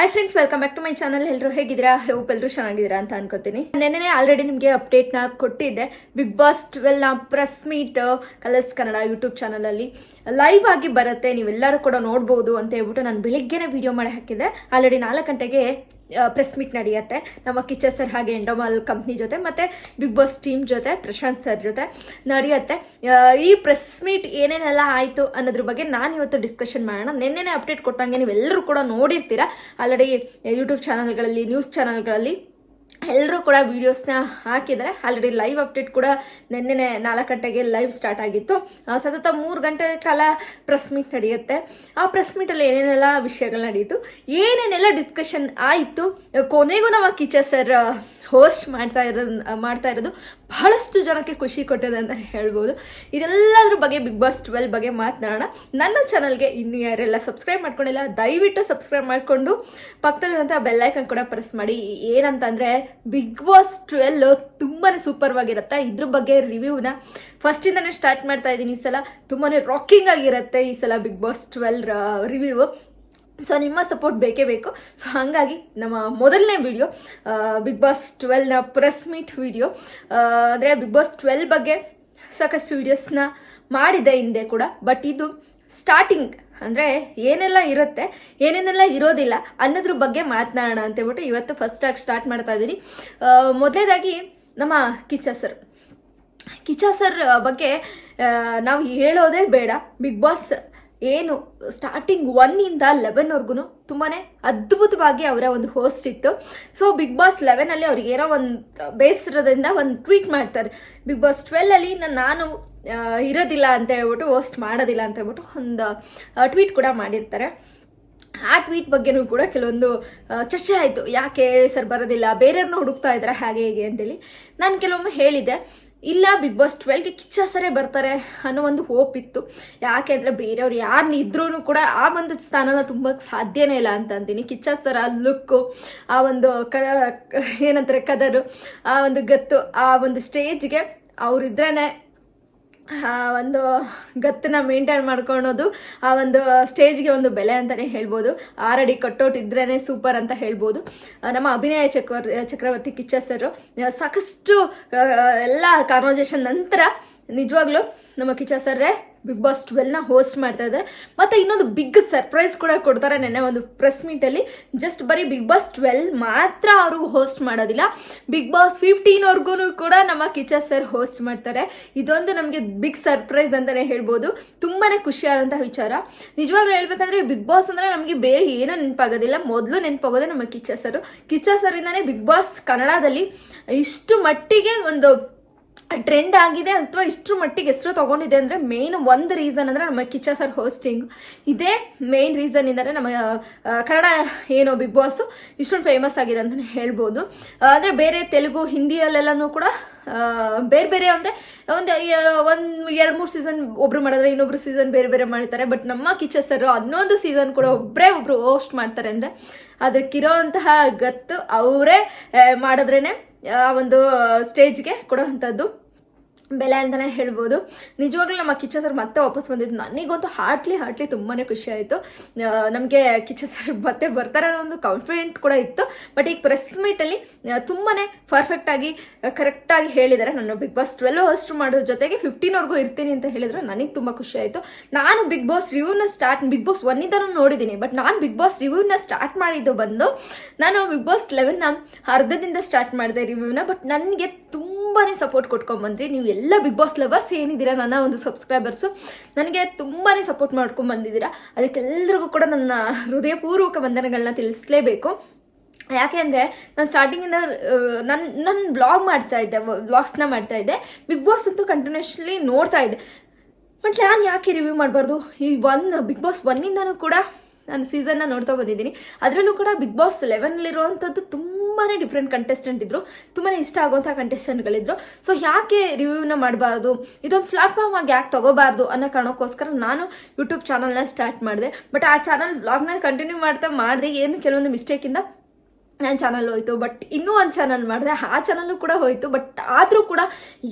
Hi friends welcome back to my channel ಎಲ್ಲರೂ ಹೇಗಿದ್ದೀರಾ? Hope ಎಲ್ಲರೂ ಚೆನ್ನಾಗಿದ್ದೀರಾ ಅಂತ ಅನ್ಕೋತೀನಿ. ನೆನ್ನೆ ಆಲ್ರೆಡಿ ನಿಮಗೆ ಅಪ್ಡೇಟ್ನ ಕೊಟ್ಟಿದ್ದೆ. Bigg boss ಟ್ವೆಲ್ನ press meet Colors Kannada YouTube ಚಾನಲಲ್ಲಿ ಲೈವ್ ಆಗಿ ಬರುತ್ತೆ. ನೀವೆಲ್ಲರೂ ಕೂಡ ನೋಡ್ಬೋದು ಅಂತ ಹೇಳ್ಬಿಟ್ಟು ನಾನು ಬೆಳಿಗ್ಗೆನೆ ವಿಡಿಯೋ ಮಾಡಿ ಹಾಕಿದ್ದೆ. ಆಲ್ರೆಡಿ ನಾಲ್ಕು ಗಂಟೆಗೆ ಪ್ರೆಸ್ ಮೀಟ್ ನಡೆಯುತ್ತೆ. ನಮ್ಮ ಕಿಚ್ಚರ್ ಸರ್ ಹಾಗೆ ಎಂಡೋಮಾಲ್ ಕಂಪ್ನಿ ಜೊತೆ ಮತ್ತೆ ಬಿಗ್ ಬಾಸ್ ಟೀಮ್ ಜೊತೆ ಪ್ರಶಾಂತ್ ಸರ್ ಜೊತೆ ನಡೆಯುತ್ತೆ. ಈ ಪ್ರೆಸ್ ಮೀಟ್ ಏನೇನೆಲ್ಲ ಆಯಿತು ಅನ್ನೋದ್ರ ಬಗ್ಗೆ ನಾನು ಇವತ್ತು ಡಿಸ್ಕಷನ್ ಮಾಡೋಣ. ನಿನ್ನೆನೇ ಅಪ್ಡೇಟ್ ಕೊಟ್ಟಂಗೆ ನೀವೆಲ್ಲರೂ ಕೂಡ ನೋಡಿರ್ತೀರ. ಆಲ್ರೆಡಿ ಯೂಟ್ಯೂಬ್ ಚಾನಲ್ಗಳಲ್ಲಿ ನ್ಯೂಸ್ ಚಾನಲ್ಗಳಲ್ಲಿ ಎಲ್ಲರೂ ಕೂಡ ವೀಡಿಯೋಸ್ನ ಹಾಕಿದರೆ ಆಲ್ರೆಡಿ ಲೈವ್ ಅಪ್ಡೇಟ್ ಕೂಡ ನಿನ್ನೆ ನಾಲ್ಕು ಗಂಟೆಗೆ ಲೈವ್ ಸ್ಟಾರ್ಟ್ ಆಗಿತ್ತು. ಸತತ ಮೂರು ಗಂಟೆ ಕಾಲ ಪ್ರೆಸ್ ಮೀಟ್ ನಡೆಯುತ್ತೆ. ಆ ಪ್ರೆಸ್ ಮೀಟಲ್ಲಿ ಏನೇನೆಲ್ಲ ವಿಷಯಗಳು ನಡೆಯಿತು, ಏನೇನೆಲ್ಲ ಡಿಸ್ಕಷನ್ ಆಯಿತು, ಕೊನೆಗೂ ನಾವು ಕಿಚ ಸರ್ ಹೋಸ್ಟ್ ಮಾಡ್ತಾ ಇರೋ ಮಾಡ್ತಾ ಇರೋದು ಬಹಳಷ್ಟು ಜನಕ್ಕೆ ಖುಷಿ ಕೊಟ್ಟಿದೆ ಅಂತ ಹೇಳ್ಬೋದು. ಇದೆಲ್ಲದ್ರ ಬಗ್ಗೆ ಬಿಗ್ ಬಾಸ್ ಟ್ವೆಲ್ ಬಗ್ಗೆ ಮಾತನಾಡೋಣ. ನನ್ನ ಚಾನಲ್ಗೆ ಇನ್ನು ಯಾರೆಲ್ಲ ಸಬ್ಸ್ಕ್ರೈಬ್ ಮಾಡ್ಕೊಂಡಿಲ್ಲ, ದಯವಿಟ್ಟು ಸಬ್ಸ್ಕ್ರೈಬ್ ಮಾಡಿಕೊಂಡು ಪಕ್ಕದಲ್ಲಿರುವಂಥ ಬೆಲ್ಲೈಕನ್ ಕೂಡ ಪ್ರೆಸ್ ಮಾಡಿ. ಏನಂತಂದರೆ ಬಿಗ್ ಬಾಸ್ ಟ್ವೆಲ್ ತುಂಬಾ ಸೂಪರ್ವಾಗಿರುತ್ತೆ ಇದ್ರ ಬಗ್ಗೆ ರಿವ್ಯೂನ ಫಸ್ಟಿಂದನೇ ಸ್ಟಾರ್ಟ್ ಮಾಡ್ತಾ ಇದ್ದೀನಿ ಈ ಸಲ. ತುಂಬಾ ರಾಕಿಂಗ್ ಆಗಿರುತ್ತೆ ಈ ಸಲ Bigg Boss twelve review so ನಿಮ್ಮ ಸಪೋರ್ಟ್ ಬೇಕೇ ಬೇಕು. ಸೊ ಹಾಗಾಗಿ ನಮ್ಮ ಮೊದಲನೇ ವಿಡಿಯೋ ಬಿಗ್ ಬಾಸ್ ಟ್ವೆಲ್ನ ಪ್ರೆಸ್ ಮೀಟ್ ವಿಡಿಯೋ ಅಂದರೆ ಬಿಗ್ ಬಾಸ್ ಟ್ವೆಲ್ ಬಗ್ಗೆ ಸಾಕಷ್ಟು ವಿಡಿಯೋಸ್ನ ಮಾಡಿದೆ ಹಿಂದೆ ಕೂಡ. ಬಟ್ ಇದು ಸ್ಟಾರ್ಟಿಂಗ್ ಅಂದರೆ ಏನೆಲ್ಲ ಇರುತ್ತೆ, ಏನೇನೆಲ್ಲ ಇರೋದಿಲ್ಲ ಅನ್ನೋದ್ರ ಬಗ್ಗೆ ಮಾತನಾಡೋಣ ಅಂತ ಹೇಳ್ಬಿಟ್ಟು ಇವತ್ತು ಫಸ್ಟ್ ಆಗಿ ಸ್ಟಾರ್ಟ್ ಮಾಡ್ತಾ ಇದ್ದೀನಿ ಮೊದಲೇದಾಗಿ ನಮ್ಮ ಕಿಚ್ಚ ಸರ್ ಕಿಚ್ಚ ಸರ್ ಬಗ್ಗೆ ನಾವು ಹೇಳೋದೇ ಬೇಡ. ಬಿಗ್ ಬಾಸ್ ಏನು ಸ್ಟಾರ್ಟಿಂಗ್ ಒನ್ನಿಂದ ಲೆವೆನ್ವರೆಗೂ ತುಂಬಾ ಅದ್ಭುತವಾಗಿ ಅವರ ಒಂದು ಹೋಸ್ಟ್ ಇತ್ತು. ಸೊ ಬಿಗ್ ಬಾಸ್ ಲೆವೆನಲ್ಲಿ ಅವ್ರಿಗೆ ಏನೋ ಒಂದು ಬೇಸರದಿಂದ ಒಂದು ಟ್ವೀಟ್ ಮಾಡ್ತಾರೆ. ಬಿಗ್ ಬಾಸ್ ಟ್ವೆಲ್ಲಲ್ಲಿ ನಾನು ಇರೋದಿಲ್ಲ ಅಂತ ಹೇಳ್ಬಿಟ್ಟು ಹೋಸ್ಟ್ ಮಾಡೋದಿಲ್ಲ ಅಂತ ಹೇಳ್ಬಿಟ್ಟು ಒಂದು ಟ್ವೀಟ್ ಕೂಡ ಮಾಡಿರ್ತಾರೆ. ಆ ಟ್ವೀಟ್ ಬಗ್ಗೆನೂ ಕೂಡ ಕೆಲವೊಂದು ಚರ್ಚೆ ಆಯಿತು. ಯಾಕೆ ಸರ್ ಬರೋದಿಲ್ಲ? ಬೇರೆಯವ್ರನ್ನ ಹುಡುಕ್ತಾ ಇದ್ದಾರೆ? ಹಾಗೆ ಹೇಗೆ ಅಂತೇಳಿ. ನಾನು ಕೆಲವೊಮ್ಮೆ ಹೇಳಿದೆ ಇಲ್ಲ ಬಿಗ್ ಬಾಸ್ ಟ್ವೆಲ್ಗೆ ಕಿಚ್ಚ ಸರೇ ಬರ್ತಾರೆ ಅನ್ನೋ ಒಂದು ಹೋಪ್ ಇತ್ತು. ಯಾಕೆ ಅಂದರೆ ಬೇರೆಯವ್ರು ಯಾರನ್ನ ಇದ್ರೂ ಕೂಡ ಆ ಒಂದು ಸ್ಥಾನನ ತುಂಬಕ್ಕೆ ಸಾಧ್ಯನೇ ಇಲ್ಲ ಅಂತ ಅಂತೀನಿ. ಕಿಚ್ಚ ಸರ ಲುಕ್ಕು ಆ ಒಂದು ಕ, ಏನಂತಾರೆ, ಕದರು, ಆ ಒಂದು ಗತ್ತು, ಆ ಒಂದು ಸ್ಟೇಜ್ಗೆ ಅವರಿದ್ರೇ ಒಂದು ಗತ್ತನ್ನ ಮೇಂಟೈನ್ ಮಾಡ್ಕೊಳೋದು, ಆ, ಒಂದು ಸ್ಟೇಜ್ಗೆ ಒಂದು ಬೆಲೆ ಅಂತಲೇ ಹೇಳ್ಬೋದು. ಆರಡಿ ಕಟ್ಟೋಟ್ ಇದ್ರೇ ಸೂಪರ್ ಅಂತ ಹೇಳ್ಬೋದು. ನಮ್ಮ ಅಭಿನಯ ಚಕ್ರವರ್ತಿ ಚಕ್ರವರ್ತಿ ಕಿಚ್ಚ ಸರ್ ಸಾಕಷ್ಟು ಎಲ್ಲ ಕಾನ್ವರ್ಸೇಷನ್ ನಂತರ ನಿಜವಾಗ್ಲೂ ನಮ್ಮ ಕಿಚ್ಚ ಸರ್ರೇ ಬಿಗ್ ಬಾಸ್ ಟ್ವೆಲ್ನ ಹೋಸ್ಟ್ ಮಾಡ್ತಾ ಇದ್ದಾರೆ. ಮತ್ತು ಇನ್ನೊಂದು ಬಿಗ್ ಸರ್ಪ್ರೈಸ್ ಕೂಡ ಕೊಡ್ತಾರೆ ನೆನ್ನೆ ಒಂದು ಪ್ರೆಸ್ ಮೀಟಲ್ಲಿ ಜಸ್ಟ್ ಬರೀ ಬಿಗ್ ಬಾಸ್ ಟ್ವೆಲ್ ಮಾತ್ರ ಅವರು ಹೋಸ್ಟ್ ಮಾಡೋದಿಲ್ಲ. ಬಿಗ್ ಬಾಸ್ ಫಿಫ್ಟೀನ್ವರೆಗೂ ಕೂಡ ನಮ್ಮ ಕಿಚ ಸರ್ ಹೋಸ್ಟ್ ಮಾಡ್ತಾರೆ. ಇದೊಂದು ನಮಗೆ ಬಿಗ್ ಸರ್ಪ್ರೈಸ್ ಅಂತಲೇ ಹೇಳ್ಬೋದು. ತುಂಬಾ ಖುಷಿಯಾದಂಥ ವಿಚಾರ. ನಿಜವಾಗ್ಲೂ ಹೇಳ್ಬೇಕಂದ್ರೆ ಬಿಗ್ ಬಾಸ್ ಅಂದರೆ ನಮಗೆ ಬೇರೆ ಏನೂ ನೆನಪಾಗೋದಿಲ್ಲ. ಮೊದಲು ನೆನಪಾಗೋದೇ ನಮ್ಮ ಕಿಚ್ಚ ಸರ್ ಕಿಚ್ಚ ಇಂದಾನೆ ಬಿಗ್ ಬಾಸ್ ಕನ್ನಡದಲ್ಲಿ ಇಷ್ಟು ಮಟ್ಟಿಗೆ ಒಂದು ಟ್ರೆಂಡ್ ಆಗಿದೆ ಅಥವಾ ಇಷ್ಟರ ಮಟ್ಟಿಗೆ ಹೆಸರು ತಗೊಂಡಿದೆ ಅಂದರೆ ಮೇನ್ ಒಂದು ರೀಸನ್ ಅಂದರೆ ನಮ್ಮ ಕಿಚ್ಚ ಸರ್ ಹೋಸ್ಟಿಂಗ್ ಇದೇ ಮೇನ್ ರೀಸನ್ ಇಂದರೆ ನಮ್ಮ ಕನ್ನಡ ಏನು ಬಿಗ್ ಬಾಸು ಇಷ್ಟೊಂದು ಫೇಮಸ್ ಆಗಿದೆ ಅಂತಲೇ ಹೇಳ್ಬೋದು. ಆದರೆ ಬೇರೆ ತೆಲುಗು, ಹಿಂದಿಯಲ್ಲೆಲ್ಲನೂ ಕೂಡ ಬೇರೆ ಬೇರೆ ಅಂದರೆ ಒಂದು ಒಂದು, ಎರಡು, ಮೂರು ಸೀಸನ್ ಒಬ್ರು ಮಾಡಿದ್ರೆ ಇನ್ನೊಬ್ರು ಸೀಸನ್ ಬೇರೆ ಬೇರೆ ಮಾಡ್ತಾರೆ ಬಟ್ ನಮ್ಮ ಕಿಚ್ಚ ಸರ್ ಹನ್ನೊಂದು ಸೀಸನ್ ಕೂಡ ಒಬ್ಬರೇ ಒಬ್ರು ಹೋಸ್ಟ್ ಮಾಡ್ತಾರೆ ಅಂದರೆ ಅದಕ್ಕಿರೋಂತಹ ಗತ್ತು ಅವರೇ ಮಾಡಿದ್ರೇ ಆ ಒಂದು ಸ್ಟೇಜ್ಗೆ ಕೊಡುವಂಥದ್ದು. ಬೆಲೆ ಅಂತಲೇ ಹೇಳ್ಬೋದು. ನಿಜವಾಗ್ಲೂ ನಮ್ಮ ಕಿಚ್ಚ ಸರ್ ಮತ್ತೆ ವಾಪಸ್ ಬಂದಿದ್ದು. ನನಗಂತೂ ಹಾರ್ಟ್ಲಿ ಹಾರ್ಟ್ಲಿ ತುಂಬಾ ಖುಷಿ ಆಯಿತು. ನಮಗೆ ಕಿಚ್ಚ ಸರ್ ಮತ್ತೆ ಬರ್ತಾರೆ ಅನ್ನೋ ಒಂದು ಕಾನ್ಫಿಡೆಂಟ್ ಕೂಡ ಇತ್ತು. ಬಟ್ ಈಗ ಪ್ರೆಸ್ ಮೀಟಲ್ಲಿ ತುಂಬಾ ಪರ್ಫೆಕ್ಟಾಗಿ ಕರೆಕ್ಟಾಗಿ ಹೇಳಿದ್ದಾರೆ. ನಾನು ಬಿಗ್ ಬಾಸ್ ಟ್ವೆಲ್ವ್ ಅಷ್ಟು ಮಾಡೋದ್ರ ಜೊತೆಗೆ ಫಿಫ್ಟೀನ್ವರೆಗೂ ಇರ್ತೀನಿ ಅಂತ ಹೇಳಿದ್ರು ನನಗೆ ತುಂಬ ಖುಷಿ ಆಯಿತು. ನಾನು ಬಿಗ್ ಬಾಸ್ ರಿವ್ಯೂನ ಸ್ಟಾರ್ಟ್ ಬಿಗ್ ಬಾಸ್ ಒನ್ನಿಂದನೂ ನೋಡಿದ್ದೀನಿ ಬಟ್ ನಾನು ಬಿಗ್ ಬಾಸ್ ರಿವ್ಯೂನ ಸ್ಟಾರ್ಟ್ ಮಾಡಿದ್ದು ಬಂದು, ನಾನು ಬಿಗ್ ಬಾಸ್ ಲೆವೆನ್ನ ಅರ್ಧದಿಂದ ಸ್ಟಾರ್ಟ್ ಮಾಡಿದೆ ರಿವ್ಯೂನ ಬಟ್ ನನಗೆ ತುಂಬಾ ಸಪೋರ್ಟ್ ಕೊಟ್ಕೊಂಡ್ಬಂದ್ರಿ ನೀವು ಎಲ್ಲ ಬಿಗ್ ಬಾಸ್ ಲವರ್ಸ್ ಏನಿದ್ದೀರಾ ನನ್ನ ಒಂದು ಸಬ್ಸ್ಕ್ರೈಬರ್ಸು ನನಗೆ ತುಂಬಾ ಸಪೋರ್ಟ್ ಮಾಡ್ಕೊಂಡು ಬಂದಿದ್ದೀರಾ. ಅದಕ್ಕೆಲ್ಲರಿಗೂ ಕೂಡ ನನ್ನ ಹೃದಯಪೂರ್ವಕ ವಂದನೆಗಳನ್ನ ತಿಳಿಸ್ಲೇಬೇಕು. ಯಾಕೆ ಅಂದರೆ, ನಾನು ಸ್ಟಾರ್ಟಿಂಗಿಂದ ನನ್ನ ನನ್ನ ಬ್ಲಾಗ್ ಮಾಡ್ತಾ ಇದ್ದೆ ವ್ಲಾಗ್ಸ್ನ ಮಾಡ್ತಾ ಇದ್ದೆ. ಬಿಗ್ ಬಾಸ್ ಅಂತೂ ಕಂಟಿನ್ಯೂಸ್ಲಿ ನೋಡ್ತಾ ಇದ್ದೆ. ಬಟ್ ನಾನು ಯಾಕೆ ರಿವ್ಯೂ ಮಾಡಬಾರ್ದು? ಈ ಒನ್ ಬಿಗ್ ಬಾಸ್ ಒನ್ನಿಂದನೂ ಕೂಡ ನಾನು ಸೀಸನ್ನ ನೋಡ್ತಾ ಬಂದಿದ್ದೀನಿ. ಅದರಲ್ಲೂ ಕೂಡ ಬಿಗ್ ಬಾಸ್ ಲೆವೆನಲ್ಲಿರುವಂಥದ್ದು ತುಂಬಾ ಡಿಫ್ರೆಂಟ್ ಕಂಟೆಸ್ಟೆಂಟ್ ಇದ್ರು ತುಂಬಾ ಇಷ್ಟ ಆಗುವಂಥ ಕಂಟೆಸ್ಟೆಂಟ್ಗಳಿದ್ರು ಸೊ ಯಾಕೆ ರಿವ್ಯೂನ ಮಾಡಬಾರ್ದು? ಇದೊಂದು ಪ್ಲಾಟ್ಫಾರ್ಮ್ ಆಗಿ ಯಾಕೆ ತಗೋಬಾರ್ದು ಅನ್ನೋ ಕಾರಣಕ್ಕೋಸ್ಕರ ನಾನು ಯೂಟ್ಯೂಬ್ ಚಾನಲ್ನ ಸ್ಟಾರ್ಟ್ ಮಾಡಿದೆ. ಬಟ್ ಆ ಚಾನಲ್ ವ್ಲಾಗ್ನ ಕಂಟಿನ್ಯೂ ಮಾಡ್ತಾ ಮಾಡಿದೆ. ಏನು ಕೆಲವೊಂದು ಮಿಸ್ಟೇಕಿಂದ ನನ್ನ ಚಾನಲ್ ಹೋಯ್ತು. ಬಟ್ ಇನ್ನೂ ಒಂದು ಚಾನಲ್ ಮಾಡಿದೆ. ಆ ಚಾನಲ್ಲು ಕೂಡ ಹೋಯ್ತು. ಬಟ್ ಆದರೂ ಕೂಡ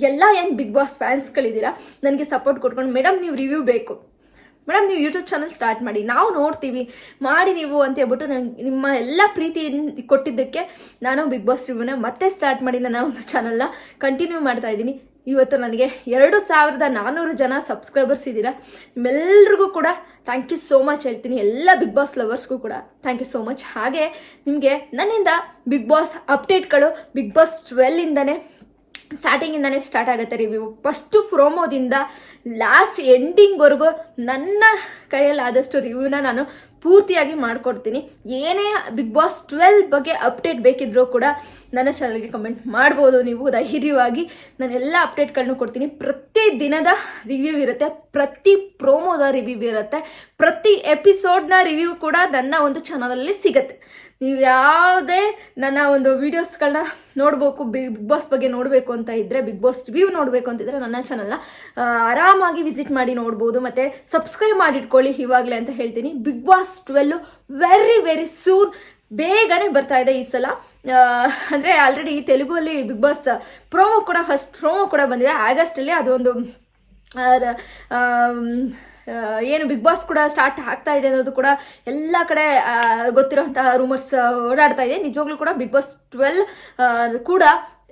ಎಲ್ಲ ಏನು ಬಿಗ್ ಬಾಸ್ ಫ್ಯಾನ್ಸ್ಗಳಿದ್ದೀರಾ ನನಗೆ ಸಪೋರ್ಟ್ ಕೊಟ್ಕೊಂಡು ಮೇಡಮ್ ನೀವು ರಿವ್ಯೂ ಬೇಕು. ಮೇಡಮ್, ನೀವು ಯೂಟ್ಯೂಬ್ ಚಾನಲ್ ಸ್ಟಾರ್ಟ್ ಮಾಡಿ. ನಾವು ನೋಡ್ತೀವಿ. ಮಾಡಿ ನೀವು ಅಂತ ಹೇಳ್ಬಿಟ್ಟು ನಂಗೆ ನಿಮ್ಮ ಎಲ್ಲ ಪ್ರೀತಿ ಕೊಟ್ಟಿದ್ದಕ್ಕೆ ನಾನು ಬಿಗ್ ಬಾಸ್ ರಿವ್ಯೂನ ಮತ್ತೆ ಸ್ಟಾರ್ಟ್ ಮಾಡಿ ನನ್ನ ಒಂದು ಚಾನಲ್ನ ಕಂಟಿನ್ಯೂ ಮಾಡ್ತಾ ಇದ್ದೀನಿ. ಇವತ್ತು ನನಗೆ ಎರಡು ಸಾವಿರದ ನಾನ್ನೂರು ಜನ ಸಬ್ಸ್ಕ್ರೈಬರ್ಸ್ ಇದ್ದೀರಾ. ನಿಮ್ಮೆಲ್ರಿಗೂ ಕೂಡ ಥ್ಯಾಂಕ್ ಯು ಸೋ ಮಚ್ ಹೇಳ್ತೀನಿ. ಎಲ್ಲ ಬಿಗ್ ಬಾಸ್ ಲವರ್ಸ್ಗೂ ಕೂಡ ಥ್ಯಾಂಕ್ ಯು ಸೋ ಮಚ್ ಹಾಗೆ ನಿಮಗೆ ನನ್ನಿಂದ ಬಿಗ್ ಬಾಸ್ ಅಪ್ಡೇಟ್ಗಳು ಬಿಗ್ ಬಾಸ್ ಟ್ವೆಲ್ಲಿಂದನೇ ಸ್ಟಾರ್ಟಿಂಗಿಂದನೇ ಸ್ಟಾರ್ಟ್ ಆಗುತ್ತೆ ರಿವ್ಯೂ ಫಸ್ಟು ಫ್ರೋಮೋದಿಂದ ಲಾಸ್ಟ್ ಎಂಡಿಂಗ್ವರೆಗೂ ನನ್ನ ಕೈಯಲ್ಲಿ ಆದಷ್ಟು ರಿವ್ಯೂನ ನಾನು ಪೂರ್ತಿಯಾಗಿ ಮಾಡಿಕೊಡ್ತೀನಿ. ಏನೇ ಬಿಗ್ ಬಾಸ್ ಟ್ವೆಲ್ ಬಗ್ಗೆ ಅಪ್ಡೇಟ್ ಬೇಕಿದ್ರೂ ಕೂಡ ನನ್ನ ಚಾನಲ್ಗೆ ಕಮೆಂಟ್ ಮಾಡ್ಬೋದು. ನೀವು ಧೈರ್ಯವಾಗಿ ನಾನು ಎಲ್ಲ ಅಪ್ಡೇಟ್ಗಳನ್ನೂ ಕೊಡ್ತೀನಿ. ಪ್ರತಿ ದಿನದ ರಿವ್ಯೂ ಇರುತ್ತೆ. ಪ್ರತಿ ಪ್ರೋಮೋದ ರಿವ್ಯೂ ಇರುತ್ತೆ. ಪ್ರತಿ ಎಪಿಸೋಡ್ನ ರಿವ್ಯೂ ಕೂಡ ನನ್ನ ಒಂದು ಚಾನಲಲ್ಲಿ ಸಿಗುತ್ತೆ. ನೀವು ಯಾವುದೇ ನನ್ನ ಒಂದು ವೀಡಿಯೋಸ್ಗಳನ್ನ ನೋಡಬೇಕು ಬಿಗ್ ಬಾಸ್ ಬಗ್ಗೆ ನೋಡಬೇಕು ಅಂತ ಇದ್ದರೆ ಬಿಗ್ ಬಾಸ್ ರಿವ್ಯೂ ನೋಡಬೇಕು ಅಂತಿದ್ರೆ ನನ್ನ ಚಾನಲ್ನ ಆರಾಮಾಗಿ ವಿಸಿಟ್ ಮಾಡಿ ನೋಡ್ಬೋದು. ಮತ್ತು ಸಬ್ಸ್ಕ್ರೈಬ್ ಮಾಡಿಟ್ಕೊಳ್ಳಿ ಇವಾಗಲೇ ಅಂತ ಹೇಳ್ತೀನಿ. Bigg Boss twelve very very soon ಬೇಗನೆ ಬರ್ತಾ ಇದೆ ಈ ಸಲ. ಅಂದರೆ ಆಲ್ರೆಡಿ ತೆಲುಗುವಲ್ಲಿ ಬಿಗ್ ಬಾಸ್ ಪ್ರೋಮೋ ಕೂಡ ಫಸ್ಟ್ ಪ್ರೋಮೋ ಕೂಡ ಬಂದಿದೆ. ಆಗಸ್ಟಲ್ಲಿ ಅದೊಂದು ಏನು ಬಿಗ್ ಬಾಸ್ ಕೂಡ ಸ್ಟಾರ್ಟ್ ಆಗ್ತಾ ಇದೆ ಅನ್ನೋದು ಕೂಡ ಎಲ್ಲ ಕಡೆ ಗೊತ್ತಿರೋಂತಹ ರೂಮರ್ಸ್ ಓಡಾಡ್ತಾ ಇದೆ. ನಿಜವಾಗ್ಲೂ ಕೂಡ ಬಿಗ್ ಬಾಸ್ ಟ್ವೆಲ್ ಕೂಡ